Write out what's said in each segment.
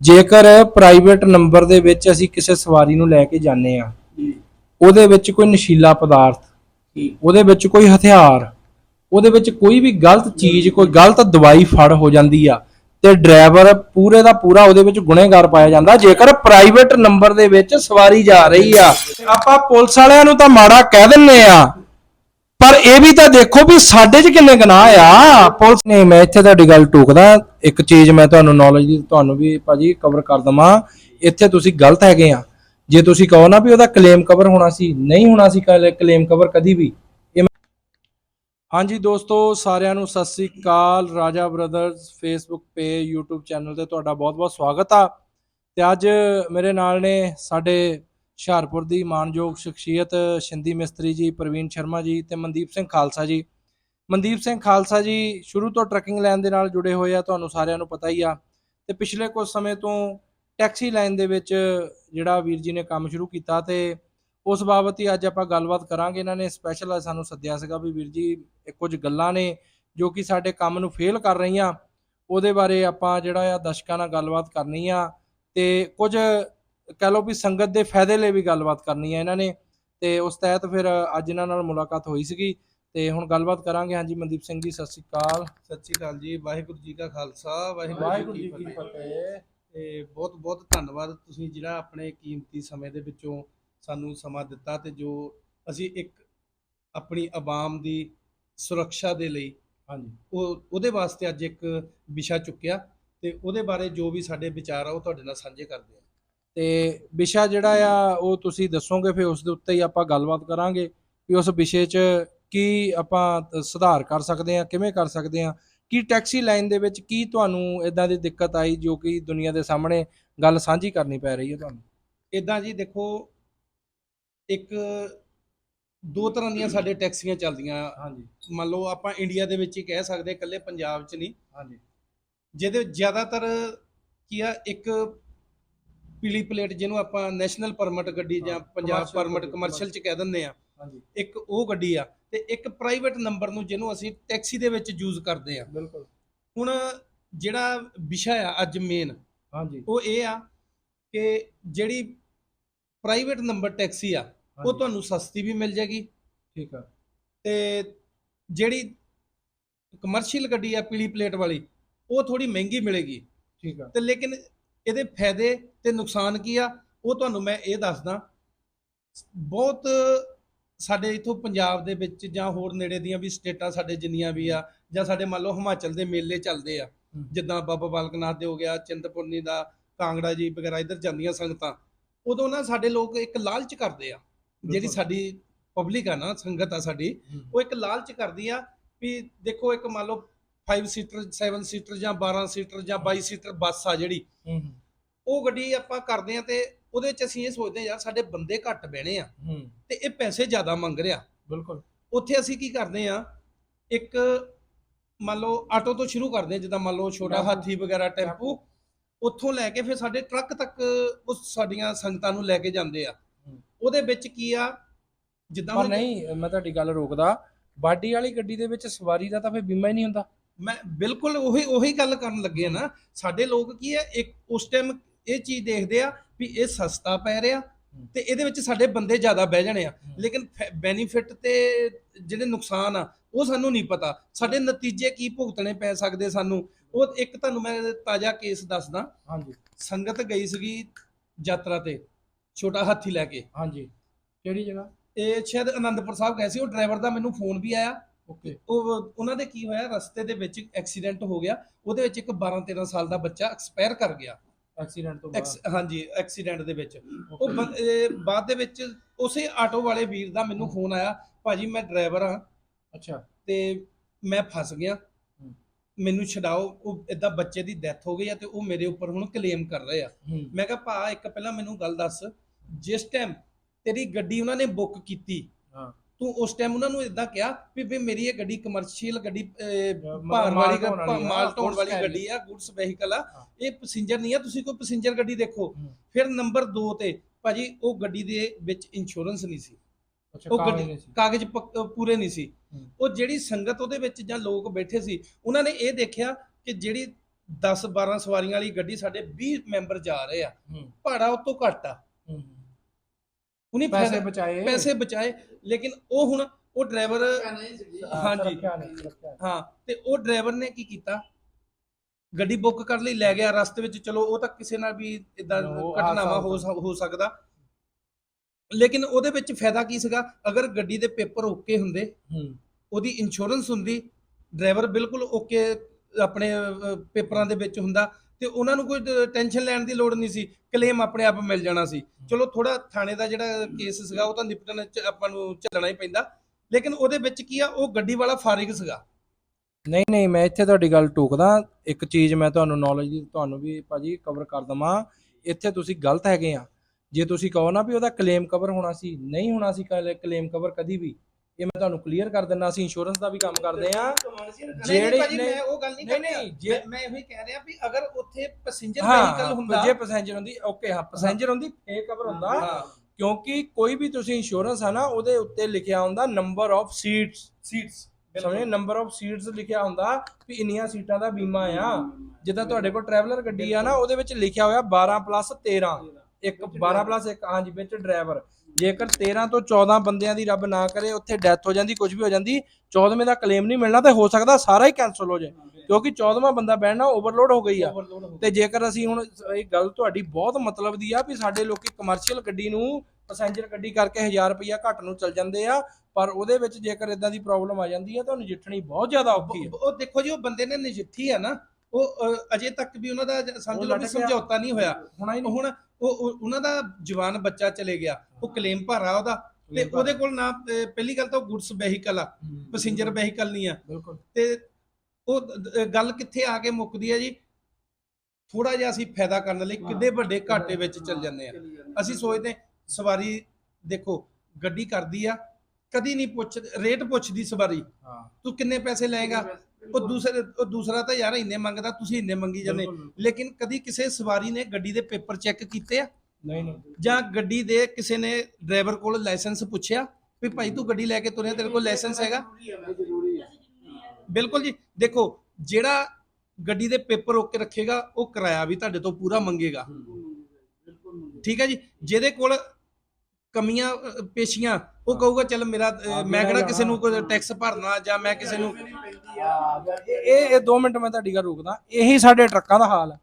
ਜੇਕਰ private number ਦੇ ਵਿੱਚ ਅਸੀਂ ਕਿਸੇ ਸਵਾਰੀ ਨੂੰ ਲੈ ਕੇ ਜਾਂਦੇ ਆ ਉਹਦੇ ਵਿੱਚ ਕੋਈ ਨਸ਼ੀਲਾ ਪਦਾਰਥ ਉਹਦੇ ਵਿੱਚ ਕੋਈ ਹਥਿਆਰ ਉਹਦੇ ਵਿੱਚ ਕੋਈ ਵੀ ਗਲਤ ਚੀਜ਼ ਕੋਈ ਗਲਤ ਦਵਾਈ ਫੜ ਹੋ ਜਾਂਦੀ ਆ ਤੇ ਡਰਾਈਵਰ ਪੂਰੇ ਦਾ ਪੂਰਾ ਉਹਦੇ ਵਿੱਚ ਗੁਨੇਗਾਰ ਪਾਇਆ ਜਾਂਦਾ। ਜੇਕਰ ਪ੍ਰਾਈਵੇਟ ਨੰਬਰ ਦੇ ਵਿੱਚ ਸਵਾਰੀ ਜਾ ਰਹੀ ਆ ਆਪਾਂ ਪੁਲਿਸ ਵਾਲਿਆਂ ਨੂੰ ਤਾਂ ਮਾੜਾ ਕਹਿ ਦਿੰਨੇ ਆ ਪਰ ਇਹ ਵੀ ਤਾਂ ਦੇਖੋ ਵੀ ਸਾਡੇ 'ਚ ਕਿੰਨੇ ਗੁਨਾਹ ਆ। ਪੁਲਿਸ ਨੇ, ਮੈਂ ਇੱਥੇ ਤੁਹਾਡੀ ਗੱਲ ਟੋਕਦਾ, ਇੱਕ ਚੀਜ਼ ਮੈਂ ਤੁਹਾਨੂੰ ਨੌਲੇਜ ਦੀ, ਤੁਹਾਨੂੰ ਵੀ ਭਾਜੀ ਕਵਰ ਕਰ ਦਵਾਂ। ਇੱਥੇ ਤੁਸੀਂ ਗਲਤ ਹੈਗੇ ਆ। ਜੇ ਤੁਸੀਂ ਕਹੋ ਨਾ ਵੀ ਉਹਦਾ ਕਲੇਮ ਕਵਰ ਹੋਣਾ ਸੀ, ਨਹੀਂ ਹੋਣਾ ਸੀ ਕਲੇਮ ਕਵਰ ਕਦੀ ਵੀ, ਇਹ ਹਾਂਜੀ ਦੋਸਤੋ, ਸਾਰਿਆਂ ਨੂੰ ਸਤਿ ਸ੍ਰੀ ਅਕਾਲ। Raja brothers Facebook page YouTube channel ਤੇ ਤੁਹਾਡਾ ਬਹੁਤ-ਬਹੁਤ ਸਵਾਗਤ ਆ। ਤੇ ਅੱਜ ਮੇਰੇ ਨਾਲ ਨੇ ਸਾਡੇ ਹੁਸ਼ਿਆਰਪੁਰ ਦੀ ਮਾਨਯੋਗ ਸ਼ਖਸੀਅਤ ਸ਼ਿੰਦੀ ਮਿਸਤਰੀ ਜੀ ਪ੍ਰਵੀਨ ਸ਼ਰਮਾ ਜੀ ਤੇ ਮਨਦੀਪ ਸਿੰਘ ਖਾਲਸਾ ਜੀ। ਮਨਦੀਪ ਸਿੰਘ ਖਾਲਸਾ ਜੀ ਸ਼ੁਰੂ ਤੋਂ ਟਰੱਕਿੰਗ ਲਾਈਨ ਦੇ ਨਾਲ ਜੁੜੇ ਹੋਏ ਆ, ਤੁਹਾਨੂੰ ਸਾਰਿਆਂ ਨੂੰ ਪਤਾ ਹੀ ਆ। ਤੇ ਪਿਛਲੇ ਕੁਝ ਸਮੇਂ ਤੋਂ ਟੈਕਸੀ ਲਾਈਨ ਦੇ ਵਿੱਚ ਜਿਹੜਾ ਵੀਰ ਜੀ ਨੇ ਕੰਮ ਸ਼ੁਰੂ ਕੀਤਾ ਤੇ ਉਸ ਬਾਬਤ ਹੀ ਅੱਜ ਆਪਾਂ ਗੱਲਬਾਤ ਕਰਾਂਗੇ। ਇਹਨਾਂ ਨੇ ਸਪੈਸ਼ਲ ਸਾਨੂੰ ਸੱਦਿਆ ਸੀਗਾ ਵੀ ਵੀਰ ਜੀ ਇਹ ਕੁਝ ਗੱਲਾਂ ਨੇ ਜੋ ਕਿ ਸਾਡੇ ਕੰਮ ਨੂੰ ਫੇਲ ਕਰ ਰਹੀਆਂ। ਉਹਦੇ ਬਾਰੇ ਆਪਾਂ ਜਿਹੜਾ ਆ ਦਰਸ਼ਕਾਂ ਨਾਲ ਗੱਲਬਾਤ ਕਰਨੀ ਆ ਤੇ ਕੁਝ ਕਹਿ ਲਓ ਵੀ ਸੰਗਤ ਦੇ ਫਾਇਦੇ ਲਈ ਵੀ ਗੱਲਬਾਤ ਕਰਨੀ ਹੈ ਇਹਨਾਂ ਨੇ ਤੇ ਉਸ ਤਹਿਤ ਫਿਰ ਅੱਜ ਇਹਨਾਂ ਨਾਲ ਮੁਲਾਕਾਤ ਹੋਈ ਸੀਗੀ ਤੇ ਹੁਣ ਗੱਲਬਾਤ ਕਰਾਂਗੇ। ਹਾਂਜੀ ਮਨਦੀਪ ਸਿੰਘ ਜੀ ਸਤਿ ਸ਼੍ਰੀ ਅਕਾਲ। ਸਤਿ ਸ਼੍ਰੀ ਅਕਾਲ ਜੀ। ਵਾਹਿਗੁਰੂ ਜੀ ਕਾ ਖਾਲਸਾ। ਵਾਹਿਗੁਰੂ ਜੀ ਕੀ ਫਤਿਹ। ਤੇ ਬਹੁਤ ਬਹੁਤ ਧੰਨਵਾਦ ਤੁਸੀਂ ਜਿਹੜਾ ਆਪਣੇ ਕੀਮਤੀ ਸਮੇਂ ਦੇ ਵਿੱਚੋਂ ਸਾਨੂੰ ਸਮਾਂ ਦਿੱਤਾ ਤੇ ਜੋ ਅਸੀਂ ਇੱਕ ਆਪਣੀ ਆਵਾਮ ਦੀ ਸੁਰੱਖਿਆ ਦੇ ਲਈ ਹਾਂਜੀ। ਉਹ ਉਹਦੇ ਵਾਸਤੇ ਅੱਜ ਇੱਕ ਵਿਸ਼ਾ ਚੁੱਕਿਆ ਤੇ ਉਹਦੇ ਬਾਰੇ ਜੋ ਵੀ ਸਾਡੇ ਵਿਚਾਰ ਆ ਉਹ ਤੁਹਾਡੇ ਨਾਲ ਸਾਂਝੇ ਕਰਦੇ ਹਾਂ ਤੇ ਵਿਸ਼ਾ ਜਿਹੜਾ ਆ ਉਹ ਤੁਸੀਂ ਦੱਸੋਗੇ ਫਿਰ ਉਸ ਦੇ ਉੱਤੇ ਹੀ ਆਪਾਂ ਗੱਲਬਾਤ ਕਰਾਂਗੇ ਵੀ ਉਸ ਵਿਸ਼ੇ 'ਚ ਕੀ ਆਪਾਂ ਸੁਧਾਰ ਕਰ ਸਕਦੇ ਹਾਂ ਕਿਵੇਂ ਕਰ ਸਕਦੇ ਹਾਂ ਕੀ ਟੈਕਸੀ ਲਾਈਨ ਦੇ ਵਿੱਚ ਕੀ ਤੁਹਾਨੂੰ ਇਦਾਂ ਦੀ ਦਿੱਕਤ ਆਈ ਜੋ ਕਿ ਦੁਨੀਆ ਦੇ ਸਾਹਮਣੇ ਗੱਲ ਸਾਂਝੀ ਕਰਨੀ ਪੈ ਰਹੀ ਹੈ ਤੁਹਾਨੂੰ? ਇਦਾਂ ਜੀ ਦੇਖੋ ਇੱਕ ਦੋ ਤਰ੍ਹਾਂ ਦੀਆਂ ਸਾਡੇ ਟੈਕਸੀਆਂ ਚੱਲਦੀਆਂ। ਹਾਂਜੀ। ਮੰਨ ਲਓ ਆਪਾਂ ਇੰਡੀਆ ਦੇ ਵਿੱਚ ਹੀ ਕਹਿ ਸਕਦੇ ਇਕੱਲੇ ਪੰਜਾਬ 'ਚ ਨਹੀਂ। ਹਾਂਜੀ। ਜਿਹਦੇ ਜ਼ਿਆਦਾਤਰ ਕੀ ਆ ਇੱਕ ਪੀਲੀ ਪਲੇਟ ਜਿਹਨੂੰ ਆਪਾਂ ਨੈਸ਼ਨਲ ਪਰਮਿਟ ਗੱਡੀ ਜਾਂ ਪੰਜਾਬ ਪਰਮਿਟ ਕਮਰਸ਼ੀਅਲ 'ਚ ਕਹਿ ਦਿੰਦੇ ਆ। ਹਾਂਜੀ। ਇੱਕ ਉਹ ਗੱਡੀ ਆ ਤੇ ਇੱਕ ਪ੍ਰਾਈਵੇਟ ਨੰਬਰ ਨੂੰ ਜਿਹਨੂੰ ਅਸੀਂ ਟੈਕਸੀ ਦੇ ਵਿੱਚ ਯੂਜ਼ ਕਰਦੇ ਆ। ਬਿਲਕੁਲ। ਹੁਣ ਜਿਹੜਾ ਵਿਸ਼ਾ ਆ ਅੱਜ ਮੇਨ ਹਾਂਜੀ। ਉਹ ਇਹ ਆ ਕਿ ਜਿਹੜੀ ਪ੍ਰਾਈਵੇਟ ਨੰਬਰ ਟੈਕਸੀ ਆ ਉਹ ਤੁਹਾਨੂੰ ਸਸਤੀ ਵੀ ਮਿਲ ਜਾਏਗੀ। ਠੀਕ ਆ। ਤੇ ਜਿਹੜੀ ਕਮਰਸ਼ੀਅਲ ਗੱਡੀ ਆ ਪੀਲੀ ਪਲੇਟ ਵਾਲੀ ਉਹ ਥੋੜੀ ਮਹਿੰਗੀ ਮਿਲੇਗੀ। ਠੀਕ ਆ। ਤੇ ਲੇਕਿਨ ਇਹਦੇ ਫਾਇਦੇ ਤੇ ਨੁਕਸਾਨ ਕੀ ਆ ਉਹ ਤੁਹਾਨੂੰ ਮੈਂ ਇਹ ਦੱਸਦਾ। ਬਹੁਤ ਸਾਡੇ ਇਥੋਂ ਪੰਜਾਬ ਦੇ ਵਿੱਚ ਜਾਂ ਹੋਰ ਨੇੜੇ ਦੀਆਂ ਵੀ ਸਟੇਟਾਂ ਸਾਡੇ ਜਿੰਨੀਆਂ ਵੀ ਆ ਜਾਂ ਸਾਡੇ ਮੰਨ ਲਓ ਹਿਮਾਚਲ ਦੇ ਮੇਲੇ ਚੱਲਦੇ ਆ। ਜਿੱਦਾਂ ਬਾਬਾ ਬਾਲਕਨਾਥ ਦੇ ਹੋ ਗਿਆ ਚਿੰਤਪੁਰਨੀ ਦਾ ਕਾਂਗੜਾ ਜੀ ਵਗੈਰਾ ਇੱਧਰ ਜਾਂਦੀਆਂ ਸੰਗਤਾਂ। ਉਦੋਂ ਨਾ ਸਾਡੇ ਲੋਕ ਇੱਕ ਲਾਲਚ ਕਰਦੇ ਆ। ਜਿਹੜੀ। ਸਾਡੀ ਪਬਲਿਕ ਆ ਨਾ ਸੰਗਤ ਆ ਸਾਡੀ ਉਹ ਇੱਕ ਲਾਲਚ ਕਰਦੀ ਆ ਵੀ ਦੇਖੋ ਇੱਕ ਮੰਨ ਲਓ 5 ਸੀਟਰ 7 ਸੀਟਰ ਜਾਂ 12 ਸੀਟਰ ਜਾਂ 22 ਸੀਟਰ ਬੱਸ ਆ ਜਿਹੜੀ ਉਹ ਗੱਡੀ ਆਪਾਂ ਕਰਦੇ ਆ ਤੇ ਉਹਦੇ ਚ ਅਸੀਂ ਇਹ ਸੋਚਦੇ ਆ ਯਾਰ ਸਾਡੇ ਬੰਦੇ ਘੱਟ ਬਹਿਣੇ ਆ ਤੇ ਇਹ ਪੈਸੇ ਜ਼ਿਆਦਾ ਮੰਗ ਰਿਹਾ। ਬਿਲਕੁਲ। ਉੱਥੇ ਅਸੀਂ ਕੀ ਕਰਦੇ ਆ ਇੱਕ ਮੰਨ ਲਓ ਆਟੋ ਤੋਂ ਸ਼ੁਰੂ ਕਰਦੇ ਆ ਜਿੱਦਾਂ ਮੰਨ ਲਓ ਛੋਟਾ। ਹਾਥੀ ਵਗੈਰਾ ਟੈਂਪੂ ਉੱਥੋਂ ਲੈ ਕੇ ਫਿਰ ਸਾਡੇ ਟਰੱਕ ਤੱਕ ਉਹ ਸਾਡੀਆਂ ਸੰਗਤਾਂ ਨੂੰ ਲੈ ਕੇ ਜਾਂਦੇ ਆ। ਉਹਦੇ ਵਿੱਚ ਕੀ ਆ ਜਿੱਦਾਂ ਪਰ ਨਹੀਂ ਮੈਂ ਤੁਹਾਡੀ ਗੱਲ ਰੋਕਦਾ ਬਾਡੀ ਵਾਲੀ ਗੱਡੀ ਦੇ ਵਿੱਚ ਸਵਾਰੀ ਦਾ ਤਾਂ ਫਿਰ ਬੀਮਾ ਹੀ ਨਹੀਂ ਹੁੰਦਾ। ਮੈਂ ਬਿਲਕੁਲ ਉਹੀ ਉਹੀ ਗੱਲ ਕਰਨ ਲੱਗੇ ਆ ਨਾ। ਸਾਡੇ ਲੋਕ ਕੀ ਹੈ ਇੱਕ ਉਸ ਟਾਈਮ ਇਹ ਚੀਜ਼ ਦੇਖਦੇ ਆ ਵੀ ਇਹ ਸਸਤਾ ਪੈ ਰਿਹਾ ਤੇ ਇਹਦੇ ਵਿੱਚ ਸਾਡੇ ਬੰਦੇ ਜ਼ਿਆਦਾ ਬਹਿ ਜਾਣੇ ਆ। ਲੇਕਿਨ ਬੈਨੀਫਿਟ ਤੇ ਜਿਹੜੇ ਨੁਕਸਾਨ ਆ ਉਹ ਸਾਨੂੰ ਨਹੀਂ ਪਤਾ। ਸਾਡੇ ਨਤੀਜੇ ਕੀ ਭੁਗਤਣੇ ਪੈ ਸਕਦੇ ਸਾਨੂੰ? ਉਹ ਇੱਕ ਤੁਹਾਨੂੰ ਮੈਂ ਤਾਜ਼ਾ ਕੇਸ ਦੱਸਦਾ। ਹਾਂਜੀ। ਸੰਗਤ ਗਈ ਸੀਗੀ ਯਾਤਰਾ ਤੇ ਛੋਟਾ ਹਾਥੀ ਲੈ ਕੇ। ਹਾਂਜੀ। ਕਿਹੜੀ ਜਗ੍ਹਾ? ਇਹ ਸ਼ਾਇਦ ਅਨੰਦਪੁਰ ਸਾਹਿਬ ਗਏ ਸੀ ਉਹ ਡਰਾਈਵਰ ਦਾ ਮੈਨੂੰ ਫੋਨ ਵੀ ਆਇਆ। ਓਕੇ ਉਹ ਉਹਨਾਂ ਦੇ ਕੀ ਹੋਇਆ ਰਸਤੇ ਦੇ ਵਿੱਚ ਐਕਸੀਡੈਂਟ ਹੋ ਗਿਆ ਉਹਦੇ ਵਿੱਚ ਇੱਕ 12 13 ਸਾਲ ਦਾ ਬੱਚਾ ਐਕਸਪਾਇਰ ਕਰ ਗਿਆ। ਐਕਸੀਡੈਂਟ ਤੋਂ ਐਕਸ- ਬਾਅਦ? ਹਾਂਜੀ ਐਕਸੀਡੈਂਟ ਦੇ ਵਿੱਚ। ਉਹ Okay. ਬੰ- ਇਹ ਬਾਅਦ ਦੇ ਵਿੱਚ ਉਸੇ ਆਟੋ ਵਾਲੇ ਵੀਰ ਦਾ ਮੈਨੂੰ ਫੋਨ ਆਇਆ ਭਾਜੀ ਮੈਂ ਡਰਾਈਵਰ ਹਾਂ। ਅੱਛਾ। ਤੇ ਮੈਂ ਫਸ ਗਿਆ। ਹੂੰ। ਮੈਨੂੰ ਛਡਾਓ ਉਹ ਇਦਾਂ ਬੱਚੇ ਦੀ ਡੈਥ ਹੋ ਗਈ ਆ ਤੇ ਉਹ ਮੇਰੇ ਉੱਪਰ ਹੁਣ ਕਲੇਮ ਕਰ ਰਹੇ ਆ। ਹੂੰ। ਮੈਂ ਕਿਹਾ ਭਾ ਇੱਕ ਪਹਿਲਾਂ ਮੈਨੂੰ ਗੱਲ ਦੱਸ ਜਿਸ ਟਾਈਮ ਤੇਰੀ ਗੱਡੀ ਉਹਨਾਂ ਨੇ ਬੁੱਕ ਕੀਤੀ ਹਾਂ। ਤੂੰ ਉਸ ਟਾਈਮ ਉਹਨਾਂ ਨੂੰ ਇਦਾਂ ਕਿਹਾ ਵੀ ਵੀ ਮੇਰੀ ਇਹ ਗੱਡੀ ਕਮਰਸ਼ੀਅਲ ਗੱਡੀ ਅਹ, ਮਤਲਬ ਭਾਰ ਮਾਲ ਵਾਲੀ ਢੋਣ ਵਾਲੀ ਆ, ਮਾਲ ਢੋਣ goods ਵਾਲੀ। ਗੱਡੀ ਆ ਗੁੱਡਸ ਵਹੀਕਲ ਆ। ਹਾਂ। ਇਹ ਪੈਸੇਂਜਰ ਨਹੀਂ ਆ ਤੁਸੀਂ ਕੋਈ ਪੈਸੇਂਜਰ ਗੱਡੀ ਦੇਖੋ। ਹੂੰ। ਫਿਰ ਨੰਬਰ 2 ਤੇ ਭਾਜੀ ਉਹ ਗੱਡੀ ਦੇ ਵਿੱਚ ਇੰਸ਼ੋਰੈਂਸ ਨਹੀਂ ਸੀ। ਅੱਛਾ ਉਹ ਕਾਗਜ਼ ਗੱਡੀ ਨਹੀਂ ਸੀ। ਕਾਗਜ਼ ਪੱਕ- ਪੂਰੇ ਨਹੀਂ ਸੀ। ਹੂੰ। ਉਹ ਜਿਹੜੀ ਸੰਗਤ ਉਹਦੇ ਵਿੱਚ ਜਾਂ ਲੋਕ ਬੈਠੇ ਸੀ ਉਹਨਾਂ ਨੇ ਇਹ ਦੇਖਿਆ ਕਿ ਜਿਹੜੀ 10 12 ਸਵਾਰੀਆਂ ਵਾਲੀ ਗੱਡੀ ਸਾਡੇ 20 ਮੈਂਬਰ ਜਾ ਰਹੇ ਆ। ਹੂੰ। ਭਾੜਾ ਉਹ ਤੋਂ ਘੱਟ ਆ। ਹੂੰ। ਉਹਨੇ ਪੈਸੇ ਫਾਇਦਾ- ਬਚਾਏ। ਪੈਸੇ ਬਚਾਏ ਲੇਕਿਨ ਉਹ ਹੁਣ ਉਹ ਡਰਾਈਵਰ ਹਾਂਜੀ। ਹਾਂ ਤੇ ਉਹ ਡਰਾਈਵਰ ਨੇ ਕੀ ਕੀਤਾ? ਗੱਡੀ ਬੁੱਕ ਕਰ ਲਈ ਲੈ ਗਿਆ ਰਸਤੇ ਵਿੱਚ ਚਲੋ ਉਹ ਤਾਂ ਕਿਸੇ ਨਾਲ ਵੀ ਇਦਾਂ ਘਟਨਾਵਾ ਹੋ ਸਕ- ਹੋ ਸਕਦਾ। ਲੇਕਿਨ ਉਹਦੇ ਵਿੱਚ ਫਾਇਦਾ ਕੀ ਸੀਗਾ? ਅਗਰ ਗੱਡੀ ਦੇ ਪੇਪਰ ਓਕੇ ਹੁੰਦੇ ਹੂੰ। ਉਹਦੀ ਇੰਸ਼ੋਰੈਂਸ ਹੁੰਦੀ ਡਰਾਈਵਰ ਬਿਲਕੁਲ ਓਕੇ ਆਪਣੇ ਪੇਪਰਾਂ ਦੇ ਵਿੱਚ ਹੁੰਦਾ ਤੇ ਉਹਨਾਂ ਨੂੰ ਕੋਈ ਟੈਨਸ਼ਨ ਲੈਣ ਦੀ ਲੋੜ ਨਹੀਂ ਸੀ। ਕਲੇਮ ਆਪਣੇ ਆਪ ਮਿਲ ਜਾਣਾ ਸੀ। ਚਲੋ ਥੋੜਾ ਥਾਣੇ ਦਾ ਜਿਹੜਾ ਕੇਸ ਸੀਗਾ, ਉਹ ਤਾਂ ਨਿਪਟਣ ਚ ਆਪਾਂ ਨੂੰ ਚੱਲਣਾ ਹੀ ਪੈਂਦਾ। ਲੇਕਿਨ ਉਹਦੇ ਵਿੱਚ ਕੀ ਆ, ਉਹ ਗੱਡੀ ਵਾਲਾ ਫਾਰਿਗ ਸੀਗਾ। ਨਹੀਂ ਨਹੀਂ, ਮੈਂ ਇੱਥੇ ਤੁਹਾਡੀ ਗੱਲ ਟੋਕਦਾ। ਇੱਕ ਚੀਜ਼ ਮੈਂ ਤੁਹਾਨੂੰ ਨੌਲੇਜ ਦੀ, ਤੁਹਾਨੂੰ ਵੀ ਭਾਜੀ ਕਵਰ ਕਰ ਦਵਾਂ। ਇੱਥੇ ਤੁਸੀਂ ਗਲਤ ਹੈਗੇ ਆ। ਜੇ ਤੁਸੀਂ ਕਹੋ ਨਾ ਵੀ ਉਹਦਾ ਕਲੇਮ ਕਵਰ ਹੋਣਾ ਸੀ, ਨਹੀਂ ਹੋਣਾ ਸੀ ਕਲੇਮ ਕਵਰ ਕਦੀ ਵੀ ਇਹ ਮੈਂ ਤੁਹਾਨੂੰ ਕਲੀਅਰ ਕਰ ਦਿੰਦਾ ਅਸੀਂ ਇੰਸ਼ੋਰੈਂਸ ਦਾ ਵੀ ਕੰਮ ਕਰਦੇ ਆ ਜਿਹੜੀ ਮੈਂ ਉਹ ਗੱਲ ਨਹੀਂ ਕਰ ਰਿਹਾ ਮੈਂ ਇਹੀ ਕਹਿ ਰਿਹਾ ਵੀ ਅਗਰ ਉੱਥੇ ਪੈਸੇਂਜਰ ਹਾਂ ਵਹੀਕਲ ਹੁੰਦਾ ਜੇ ਪੈਸੇਂਜਰ ਹੁੰਦੀ ਓਕੇ ਹਾਂ ਪੈਸੇਂਜਰ ਹੁੰਦੀ ਫੇਕ ਕਵਰ ਹੁੰਦਾ। ਹਾਂ। ਕਿਉਂਕਿ ਕੋਈ ਵੀ ਤੁਸੀਂ ਇੰਸ਼ੋਰੈਂਸ ਆ ਨਾ ਉਹਦੇ ਉੱਤੇ ਲਿਖਿਆ ਹੁੰਦਾ ਨੰਬਰ ਆਫ ਸੀਟਸ ਸੀਟਸ ਸਮਝੇ? ਨੰਬਰ ਆਫ ਸੀਟਸ ਲਿਖਿਆ ਹੁੰਦਾ ਵੀ ਇੰਨੀਆਂ ਸੀਟਾਂ ਦਾ ਬੀਮਾ ਆ। ਜਿੱਦਾਂ ਤੁਹਾਡੇ ਕੋਲ ਟਰੈਵਲਰ ਗੱਡੀ ਆ ਨਾ ਉਹਦੇ ਵਿੱਚ ਲਿਖਿਆ ਹੋਇਆ 12 ਪਲੱਸ 13 ਇੱਕ 12 ਪਲੱਸ ਇੱਕ ਹਾਂਜੀ ਵਿੱਚ ਡਰਾਈਵਰ। ਜੇਕਰ 13 ਤੋਂ 14 ਬੰਦਿਆਂ ਦੀ ਰੱਬ ਨਾ ਕਰੇ ਉੱਥੇ ਡੈਥ ਹੋ ਜਾਂਦੀ ਕੁਝ ਵੀ ਹੋ ਜਾਂਦੀ 14ਵੇਂ ਦਾ ਕਲੇਮ ਨਹੀਂ ਮਿਲਣਾ ਤੇ ਹੋ ਸਕਦਾ ਸਾਰਾ ਹੀ ਕੈਨਸਲ ਹੋ ਜਾਏ ਕਿਉਂਕਿ 14ਵਾਂ ਬੰਦਾ ਬਹਿਣਾ ਓਵਰਲੋਡ ਹੋ ਗਈ ਆ। ਤੇ ਜੇਕਰ ਅਸੀਂ ਹੁਣ ਇਹ ਗੱਲ ਤੁਹਾਡੀ ਬਹੁਤ ਮਤਲਬ ਦੀ ਆ ਵੀ ਸਾਡੇ ਲੋਕੀ ਕਮਰਸ਼ੀਅਲ ਗੱਡੀ ਨੂੰ ਪੈਸੇਂਜਰ ਗੱਡੀ ਕਰਕੇ 1000 ਰੁਪਇਆ ਘੱਟ ਨੂੰ ਚੱਲ ਜਾਂਦੇ ਆ ਪਰ ਉਹਦੇ ਵਿੱਚ ਜੇਕਰ ਇਦਾਂ ਦੀ ਪ੍ਰੋਬਲਮ ਆ ਜਾਂਦੀ ਆ ਤਾਂ ਨਜਿੱਠਣੀ ਬਹੁਤ ਜ਼ਿਆਦਾ ਔਖੀ ਹੈ ਉਹ ਦੇਖੋ ਜੀ ਉਹ ਬੰਦੇ ਨੇ ਨਜਿੱਠੀ ਆ ਨਾ। ਉਹ ਅਜੇ ਤੱਕ ਵੀ ਉਹਨਾਂ ਦਾ ਸਮਝ ਲਓ ਵੀ। ਸਮਝੌਤਾ ਨਹੀਂ ਹੋਇਆ ਹੋਣਾ ਉਹ ਉਹ- ਉਹਨਾਂ ਦਾ ਜਵਾਨ ਬੱਚਾ ਚਲੇ ਗਿਆ ਉਹ ਕਲੇਮ ਭਰਾ ਉਹਦਾ। ਤੇ ਉਹਦੇ ਕੋਲ ਨਾ ਪਹਿਲੀ ਗੱਲ ਤਾਂ ਉਹ ਗੁੱਡਸ ਵਹੀਕਲ ਆ ਪੈਸੇਂਜਰ ਵਹੀਕਲ ਨਹੀਂ ਆ। ਤੇ ਉਹ ਗੱਲ ਕਿੱਥੇ ਆ ਕੇ ਮੁੱਕਦੀ ਹੈ ਜੀ? ਥੋੜਾ ਜਿਹਾ ਅਸੀਂ ਫਾਇਦਾ ਕਰਨ ਲਈ ਕਿੱਡੇ ਵੱਡੇ ਘਾਟੇ ਵਿੱਚ ਚੱਲ ਜਾਂਦੇ ਆ। ਅਸੀਂ ਸੋਚਦੇ ਸਵਾਰੀ ਦੇਖੋ ਗੱਡੀ ਕਰਦੀ ਆ ਕਦੀ ਨਹੀਂ ਪੁੱਛ ਰੇਟ ਪੁੱਛਦੀ ਸਵਾਰੀ। ਤੂੰ ਕਿੰਨੇ ਪੈਸੇ ਲਏਗਾ? ਉਹ ਦੂਸਰੇ ਉਹ ਦੂਸਰਾ ਤਾਂ ਯਾਰ ਇੰਨੇ ਮੰਗਦਾ ਤੁਸੀਂ ਇੰਨੇ ਮੰਗੀ ਜਾਂਦੇ। ਬਿਲਕੁਲ। ਲੇਕਿਨ ਕਦੀ ਕਿਸੇ ਸਵਾਰੀ ਨੇ ਗੱਡੀ ਦੇ ਪੇਪਰ ਚੈੱਕ ਕੀਤੇ ਆ? ਨਹੀਂ ਨਹੀਂ ਜਾਂ ਗੱਡੀ ਦੇ ਕਿਸੇ ਨੇ ਡਰਾਈਵਰ ਕੋਲ ਲਾਇਸੈਂਸ ਪੁੱਛਿਆ ਵੀ ਭਾਈ ਤੂੰ ਗੱਡੀ ਲੈ ਕੇ ਤੁਰਿਆ ਤੇਰੇ ਕੋਲ ਲਾਇਸੈਂਸ ਹੈਗਾ? ਬਿਲਕੁਲ ਜੀ। ਦੇਖੋ ਜਿਹੜਾ ਗੱਡੀ ਦੇ ਪੇਪਰ ਓਕੇ ਰੱਖੇਗਾ ਉਹ ਕਿਰਾਇਆ ਵੀ ਤੁਹਾਡੇ ਤੋਂ ਪੂਰਾ ਮੰਗੇਗਾ। ਠੀਕ ਹੈ ਜੀ? ਜਿਹਦੇ ਕੋਲ ਕਮੀਆਂ ਅ, ਪੇਸ਼ੀਆਂ ਉਹ ਕਹੂਗਾ ਚੱਲ ਮੇਰਾ ਅ, ਮੈਂ ਕਿਹੜਾ ਕਿਸੇ ਨੂੰ। ਕੋਈ ਟੈਕਸ ਭਰਨਾ ਜਾਂ ਮੈਂ ਕਿਸੇ ਨੂੰ ਇਹ ਇਹ 2 ਮਿੰਟ ਮੈਂ ਤੁਹਾਡੀ ਗੱਲ ਰੋਕਦਾ। ਇਹੀ ਸਾਡੇ ਟਰੱਕਾਂ ਦਾ ਹਾਲ ਹੈ।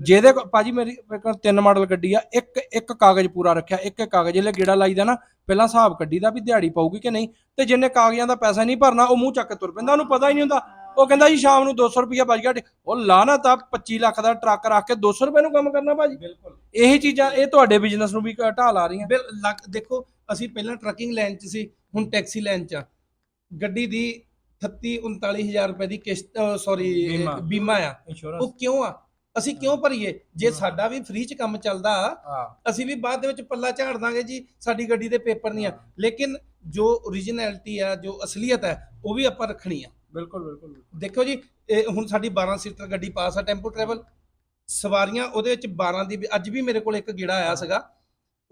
ਜਿਹਦੇ ਕੋਲ ਭਾਜੀ ਮੇਰੀ ਮੇਰੇ ਕੋਲ ਤਿੰਨ ਮਾਡਲ ਗੱਡੀ ਆ। ਇੱਕ ਇੱਕ ਕਾਗਜ਼ ਪੂਰਾ ਰੱਖਿਆ। ਇੱਕ ਇੱਕ ਕਾਗਜ਼ ਜਿਹੜੇ ਗੇੜਾ ਲਾਈਦਾ ਨਾ ਪਹਿਲਾਂ ਹਿਸਾਬ ਕੱਢੀ ਦਾ ਵੀ ਦਿਹਾੜੀ ਪਾਊਗੀ ਕਿ ਨਹੀਂ। ਤੇ ਜਿੰਨੇ ਕਾਗਜ਼ਾਂ ਦਾ ਪੈਸਾ ਨਹੀਂ ਭਰਨਾ ਉਹ ਮੂੰਹ ਚੱਕ ਕੇ ਤੁਰ ਪੈਂਦਾ। ਉਹਨੂੰ ਪਤਾ ਹੀ ਨਹੀਂ ਹੁੰਦਾ। ਉਹ ਕਹਿੰਦਾ ਜੀ ਸ਼ਾਮ ਨੂੰ 200 ਰੁਪਇਆ ਬਚ ਗਿਆ ਉਹ ਲਾਣਾ ਤਾਂ 25 ਲੱਖ ਦਾ ਟਰੱਕ ਰੱਖ ਕੇ 200 ਰੁਪਏ ਨੂੰ ਕੰਮ ਕਰਨਾ ਭਾਜੀ। ਬਿਲਕੁਲ। ਇਹੀ ਚੀਜ਼ਾਂ ਇਹ ਤੁਹਾਡੇ ਬਿਜ਼ਨਸ ਨੂੰ ਵੀ ਢਾਲ ਆ ਰਹੀਆਂ। ਬਿਲ ਲੱਗ ਦੇਖੋ ਅਸੀਂ ਪਹਿਲਾਂ ਟਰੱਕਿੰਗ ਲਾਈਨ 'ਚ ਸੀ ਹੁਣ ਟੈਕਸੀ ਲਾਈਨ 'ਚ ਆ। ਗੱਡੀ ਦੀ 38 39000 ਰੁਪਏ ਦੀ ਕਿਸ਼ਤ ਸੌਰੀ ਬੀਮਾ। ਆ। ਉਹ ਕਿਉਂ ਆ? ਅਸੀਂ ਕਿਉਂ ਭਰੀਏ? ਜੇ ਸਾਡਾ ਵੀ ਫ੍ਰੀ 'ਚ ਕੰਮ ਚੱਲਦਾ ਅਸੀਂ ਵੀ ਬਾਅਦ ਦੇ ਵਿੱਚ ਪੱਲਾ ਝਾੜ ਦਾਂਗੇ ਜੀ ਸਾਡੀ ਗੱਡੀ ਦੇ ਪੇਪਰ ਨਹੀਂ ਆ। ਲੇਕਿਨ ਜੋ ਓਰੀਜਨੈਲਿਟੀ ਆ ਜੋ ਅਸਲੀਅਤ ਹੈ ਉਹ ਵੀ ਆਪਾਂ ਰੱਖਣੀ ਆ। ਬਿਲਕੁਲ ਬਿਲਕੁਲ ਦੇਖੋ ਜੀ ਇਹ ਹੁਣ ਸਾਡੀ 12 ਸੀਟਰ ਗੱਡੀ ਪਾਸ ਆ ਟੈਂਪੋ ਟਰੈਵਲ। ਸਵਾਰੀਆਂ ਉਹਦੇ ਵਿੱਚ 12 ਦੀ ਅੱਜ ਵੀ ਮੇਰੇ ਕੋਲ ਇੱਕ ਗੇੜਾ ਆਇਆ ਸੀਗਾ।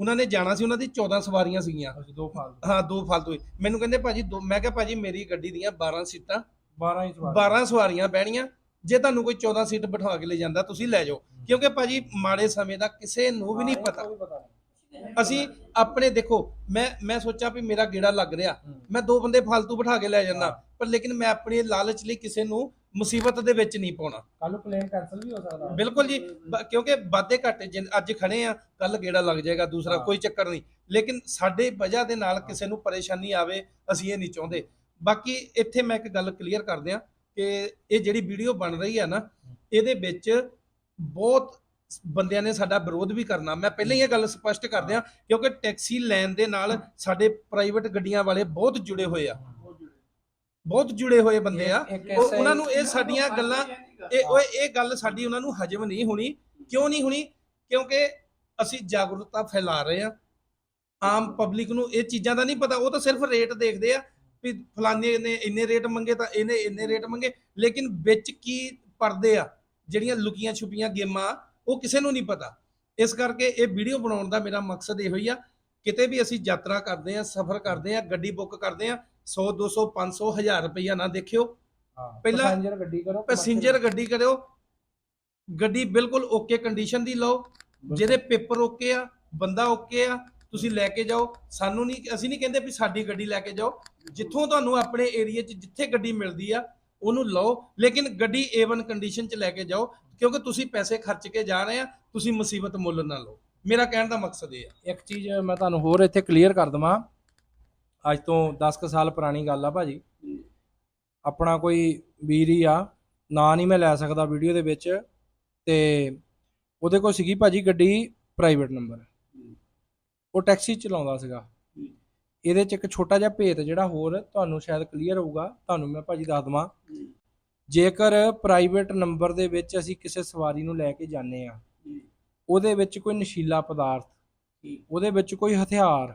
ਉਹਨਾਂ ਨੇ ਜਾਣਾ ਸੀ ਉਹਨਾਂ ਦੀ 14 ਸਵਾਰੀਆਂ ਸੀਗੀਆਂ। ਦੋ ਫਾਲ ਹਾਂ ਦੋ ਫਾਲਤੂ। ਮੈਨੂੰ ਕਹਿੰਦੇ ਭਾਜੀ ਦੋ ਮੈਂ ਕਿਹਾ ਭਾਜੀ ਮੇਰੀ ਗੱਡੀ ਦੀਆਂ 12 ਸੀਟਾਂ 12 ਹੀ ਸਵਾਲ 12 ਸਵਾਰੀਆਂ ਬਹਿਣੀਆਂ ਜੇ ਤੁਹਾਨੂੰ ਕੋਈ 14 ਸੀਟ ਬਿਠਾ ਕੇ ਲੈ ਜਾਂਦਾ ਤੁਸੀਂ ਲੈ ਜਾਓ। ਕਿਉਂਕਿ ਭਾਜੀ ਮਾੜੇ ਸਮੇਂ ਦਾ ਕਿਸੇ ਨੂੰ ਵੀ ਨਹੀਂ ਪਤਾ। ਅਸੀਂ ਆਪਣੇ ਦੇਖੋ ਮੈਂ ਮੈਂ ਸੋਚਿਆ ਵੀ ਮੇਰਾ ਗੇੜਾ ਲੱਗ ਰਿਹਾ। ਮੈਂ ਦੋ ਬੰਦੇ ਫਾਲਤੂ ਬਿਠਾ ਕੇ ਲੈ ਜਾਂਦਾ ਪਰ ਲੇਕਿਨ ਮੈਂ ਆਪਣੀ ਲਾਲਚ ਲਈ ਕਿਸੇ ਨੂੰ ਮੁਸੀਬਤ ਦੇ ਵਿੱਚ ਨਹੀਂ ਪਾਉਣਾ। ਕੱਲ ਨੂੰ ਕਲੇਮ ਕੈਨਸਲ ਵੀ ਹੋ ਸਕਦਾ। ਬਿਲਕੁਲ ਜੀ ਬ- ਕਿਉਂਕਿ ਵਾਧੇ ਘਾਟੇ ਜਿਨ- ਅੱਜ ਖੜੇ ਆ ਕੱਲ ਗੇੜਾ ਲੱਗ ਜਾਏਗਾ ਦੂਸਰਾ। ਕੋਈ ਚੱਕਰ ਨਹੀਂ। ਲੇਕਿਨ ਸਾਡੇ ਵਜ੍ਹਾ ਦੇ ਨਾਲ ਕਿਸੇ ਨੂੰ ਪਰੇਸ਼ਾਨੀ ਆਵੇ ਅਸੀਂ ਇਹ ਨਹੀਂ ਚਾਹੁੰਦੇ। ਬਾਕੀ ਇੱਥੇ ਮੈਂ ਇੱਕ ਗੱਲ ਕਲੀਅਰ ਕਰ ਦਿਆਂ ਕਿ ਇਹ ਜਿਹੜੀ ਵੀਡੀਓ ਬਣ ਰਹੀ ਆ ਨਾ ਇਹਦੇ ਵਿੱਚ ਬਹੁਤ ਬੰਦਿਆਂ ਨੇ ਸਾਡਾ ਵਿਰੋਧ ਵੀ ਕਰਨਾ। ਮੈਂ ਪਹਿਲਾਂ ਹੀ ਇਹ ਗੱਲ ਸਪਸ਼ਟ ਕਰ ਦਿਆਂ ਕਿਉਂਕਿ ਟੈਕਸੀ ਲੈਣ ਦੇ ਨਾਲ ਸਾਡੇ ਪ੍ਰਾਈਵੇਟ ਗੱਡੀਆਂ ਵਾਲੇ ਬਹੁਤ ਜੁੜੇ ਹੋਏ ਆ। ਬਹੁਤ ਜੁੜੇ ਹੋਏ ਬੰਦੇ ਆ। ਉਹ- ਉਹਨਾਂ ਨੂੰ ਇਹ ਸਾਡੀਆਂ ਗੱਲਾਂ ਇਹ ਓਏ ਇਹ ਗੱਲ ਸਾਡੀ ਉਹਨਾਂ ਨੂੰ ਹਜਮ ਨਹੀਂ ਹੋਣੀ। ਕਿਉਂ ਨਹੀਂ ਹੋਣੀ? ਕਿਉਂਕਿ ਅਸੀਂ ਜਾਗਰੂਕਤਾ ਫੈਲਾ ਰਹੇ ਆ ਆਮ ਪਬਲਿਕ ਨੂੰ ਇਹ ਚੀਜ਼ਾਂ ਦਾ ਨਹੀਂ ਪਤਾ। ਉਹ ਤਾਂ ਸਿਰਫ ਰੇਟ ਦੇਖਦੇ ਆ ਵੀ ਫਲਾਣੇ ਨੇ ਇੰਨੇ ਰੇਟ ਮੰਗੇ ਤਾਂ ਇਹਨੇ ਇੰਨੇ ਰੇਟ ਮੰਗੇ। ਲੇਕਿਨ ਵਿੱਚ ਕੀ ਪਰਦੇ ਆ? ਜਿਹੜੀਆਂ ਲੁਕੀਆਂ ਛੁਪੀਆਂ ਗੇਮਾਂ ਉਹ ਕਿਸੇ ਨੂੰ ਨਹੀਂ ਪਤਾ। ਇਸ ਕਰਕੇ ਇਹ ਵੀਡੀਓ ਬਣਾਉਣ ਦਾ ਮੇਰਾ ਮਕਸਦ ਇਹੋ ਹੀ ਆ ਕਿਤੇ ਵੀ ਅਸੀਂ ਯਾਤਰਾ ਕਰਦੇ ਆ ਸਫ਼ਰ ਕਰਦੇ ਆ ਗੱਡੀ ਬੁੱਕ ਕਰਦੇ ਆ 100 200 500 1000 ਰੁਪਈਆ ਨਾ ਦੇਖਿਓ। ਪਹਿਲਾਂ ਪੈਸੇਂਜਰ ਗੱਡੀ ਕਰੋ ਪੈਸੇਂਜਰ ਗੱਡੀ ਕਰਿਓ। ਗੱਡੀ ਬਿਲਕੁਲ ਓਕੇ ਕੰਡੀਸ਼ਨ ਦੀ ਲਓ। ਜਿਹਦੇ ਪੇਪਰ ਓਕੇ ਆ ਬੰਦਾ ਓਕੇ ਆ ਤੁਸੀਂ ਲੈ ਕੇ ਜਾਓ। ਸਾਨੂੰ ਨਹੀਂ ਅਸੀਂ ਨਹੀਂ ਕਹਿੰਦੇ ਵੀ ਸਾਡੀ ਗੱਡੀ ਲੈ ਕੇ ਜਾਓ। ਜਿੱਥੋਂ ਤੁਹਾਨੂੰ ਆਪਣੇ ਏਰੀਆ 'ਚ ਜਿੱਥੇ ਗੱਡੀ ਮਿਲਦੀ ਆ ਉਹਨੂੰ ਲਓ, ਲੇਕਿਨ ਗੱਡੀ A1 ਕੰਡੀਸ਼ਨ 'ਚ ਲੈ ਕੇ ਜਾਓ, ਕਿਉਂਕਿ ਤੁਸੀਂ ਪੈਸੇ ਖਰਚ ਕੇ ਜਾ ਰਹੇ ਆ, ਤੁਸੀਂ ਮੁਸੀਬਤ ਮੁੱਲ ਨਾ ਲਓ। ਮੇਰਾ ਕਹਿਣ ਦਾ ਮਕਸਦ ਇਹ ਆ। ਇੱਕ ਚੀਜ਼ ਮੈਂ ਤੁਹਾਨੂੰ ਹੋਰ ਇੱਥੇ ਕਲੀਅਰ ਕਰ ਦਵਾਂ। ਅੱਜ ਤੋਂ 10 ਕੁ ਸਾਲ ਪੁਰਾਣੀ ਗੱਲ ਆ ਭਾਜੀ। ਆਪਣਾ ਕੋਈ ਵੀਰ ਹੀ ਆ, ਨਾਂ ਨਹੀਂ ਮੈਂ ਲੈ ਸਕਦਾ ਵੀਡੀਓ ਦੇ ਵਿੱਚ, ਤੇ ਉਹਦੇ ਕੋਲ ਸੀਗੀ ਭਾਜੀ ਗੱਡੀ ਪ੍ਰਾਈਵੇਟ ਨੰਬਰ ਉਹ ਟੈਕਸੀ ਚਲਾਉਂਦਾ ਸੀਗਾ। ਇਹਦੇ ਚ ਇੱਕ ਛੋਟਾ ਜਿਹਾ ਭੇਤ ਜਿਹੜਾ ਹੋਰ ਤੁਹਾਨੂੰ ਸ਼ਾਇਦ ਕਲੀਅਰ ਹੋਊਗਾ, ਤੁਹਾਨੂੰ ਮੈਂ ਭਾਜੀ ਦੱਸ ਦਵਾਂ। ਜੇਕਰ ਪ੍ਰਾਈਵੇਟ ਨੰਬਰ ਦੇ ਵਿੱਚ ਅਸੀਂ ਕਿਸੇ ਸਵਾਰੀ ਨੂੰ ਲੈ ਕੇ ਜਾਂਦੇ ਆ ਉਹਦੇ ਵਿੱਚ ਕੋਈ ਨਸ਼ੀਲਾ ਪਦਾਰਥ, ਉਹਦੇ ਵਿੱਚ ਕੋਈ ਹਥਿਆਰ,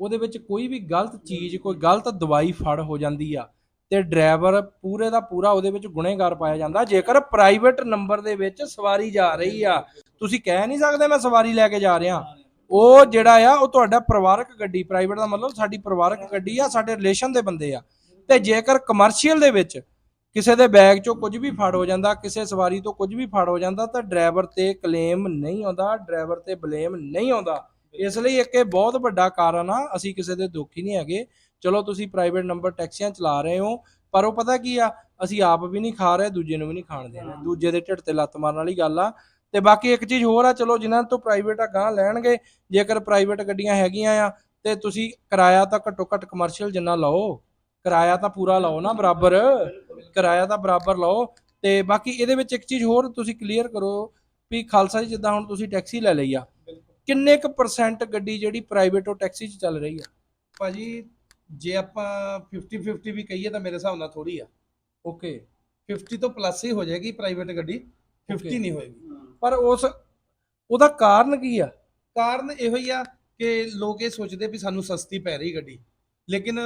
ਉਹਦੇ ਵਿੱਚ ਕੋਈ ਵੀ ਗਲਤ ਚੀਜ਼, ਕੋਈ ਗਲਤ ਦਵਾਈ ਫੜ ਹੋ ਜਾਂਦੀ ਆ ਤੇ ਡਰਾਈਵਰ ਪੂਰੇ ਦਾ ਪੂਰਾ ਉਹਦੇ ਵਿੱਚ ਗੁਨੇਗਾਰ ਪਾਇਆ ਜਾਂਦਾ। ਜੇਕਰ ਪ੍ਰਾਈਵੇਟ ਨੰਬਰ ਦੇ ਵਿੱਚ ਸਵਾਰੀ ਜਾ ਰਹੀ ਆ, ਤੁਸੀਂ ਕਹਿ ਨਹੀਂ ਸਕਦੇ ਮੈਂ ਸਵਾਰੀ ਲੈ ਕੇ ਜਾ ਰਿਹਾ। ਉਹ ਜਿਹੜਾ ਆ, ਉਹ ਤੁਹਾਡਾ ਪਰਿਵਾਰਕ ਗੱਡੀ ਪ੍ਰਾਈਵੇਟ ਦਾ ਮਤਲਬ ਸਾਡੀ ਪਰਿਵਾਰਕ ਗੱਡੀ ਆ, ਸਾਡੇ ਰਿਲੇਸ਼ਨ ਦੇ ਬੰਦੇ ਆ। ਤੇ ਜੇਕਰ ਕਮਰਸ਼ੀਅਲ ਦੇ ਵਿੱਚ ਕਿਸੇ ਦੇ ਬੈਗ ਚੋਂ ਕੁਝ ਵੀ ਫੜ ਹੋ ਜਾਂਦਾ, ਕਿਸੇ ਸਵਾਰੀ ਤੋਂ ਕੁਝ ਵੀ ਫੜ ਹੋ ਜਾਂਦਾ, ਤਾਂ ਡਰਾਈਵਰ ਤੇ ਕਲੇਮ ਨਹੀਂ ਆਉਂਦਾ ਡਰਾਈਵਰ ਤੇ ਬਲੇਮ ਨਹੀਂ ਆਉਂਦਾ। ਇਸ ਲਈ ਇੱਕ ਇਹ ਬਹੁਤ ਵੱਡਾ ਕਾਰਨ ਆ, ਅਸੀਂ ਕਿਸੇ ਦੇ ਦੁਖੀ ਨਹੀਂ ਹੈਗੇ। ਚਲੋ, ਤੁਸੀਂ ਪ੍ਰਾਈਵੇਟ ਨੰਬਰ ਟੈਕਸੀਆਂ ਚਲਾ ਰਹੇ ਹੋ, ਪਰ ਉਹ ਪਤਾ ਕੀ ਆ, ਅਸੀਂ ਆਪ ਵੀ ਨਹੀਂ ਖਾ ਰਹੇ, ਦੂਜੇ ਨੂੰ ਵੀ ਨਹੀਂ ਖਾਣ ਦੇਣਾ। ਦੂਜੇ ਦੇ ਢਿੱਡ ਤੇ ਲੱਤ ਮਾਰਨ ਵਾਲੀ ਗੱਲ ਆ। ਤੇ ਬਾਕੀ ਇੱਕ ਚੀਜ਼ ਹੋਰ ਆ ਚਲੋ ਜਿਨ੍ਹਾਂ ਤੋਂ ਪ੍ਰਾਈਵੇਟ ਆ ਗਾਂ ਲੈਣਗੇ ਜੇਕਰ ਪ੍ਰਾਈਵੇਟ ਗੱਡੀਆਂ ਹੈਗੀਆਂ ਆ ਤੇ ਤੁਸੀਂ ਕਿਰਾਇਆ ਤਾਂ ਘੱਟੋ ਘੱਟ ਕਮਰਸ਼ੀਅਲ ਜਿੰਨਾ ਲਓ ਕਿਰਾਇਆ ਤਾਂ ਪੂਰਾ ਲਓ ਨਾ ਬਰਾਬਰ ਕਿਰਾਇਆ ਤਾਂ ਬਰਾਬਰ ਲਓ ਤੇ ਬਾਕੀ ਇਹਦੇ ਵਿੱਚ ਇੱਕ ਚੀਜ਼ ਹੋਰ ਤੁਸੀਂ ਕਲੀਅਰ ਕਰੋ ਵੀ ਖਾਲਸਾ ਜੀ ਜਿੱਦਾਂ ਹੁਣ ਤੁਸੀਂ ਟੈਕਸੀ ਲੈ ਲਈ ਆ ਕਿੰਨੇ ਕੁ ਪਰਸੈਂਟ ਗੱਡੀ ਜਿਹੜੀ ਪ੍ਰਾਈਵੇਟ ਉਹ ਟੈਕਸੀ 'ਚ ਚੱਲ ਰਹੀ ਆ? ਭਾਜੀ ਜੇ ਆਪਾਂ 50 50 ਵੀ ਕਹੀਏ ਤਾਂ ਮੇਰੇ ਹਿਸਾਬ ਨਾਲ ਥੋੜੀ ਆ। ਓਕੇ 50 ਤੋਂ ਪਲੱਸ ਹੀ ਹੋ ਜਾਏਗੀ ਪ੍ਰਾਈਵੇਟ ਗੱਡੀ 50 Okay. ਨਹੀਂ ਹੋਏਗੀ। ਪਰ ਉਸ ਉਹਦਾ ਕਾਰਨ ਕੀ ਆ? ਕਾਰਨ ਇਹੋ ਹੀ ਆ ਕਿ ਲੋਕ ਇਹ ਸੋਚਦੇ ਵੀ ਸਾਨੂੰ ਸਸਤੀ ਪੈ ਰਹੀ ਗੱਡੀ। ਲੇਕਿਨ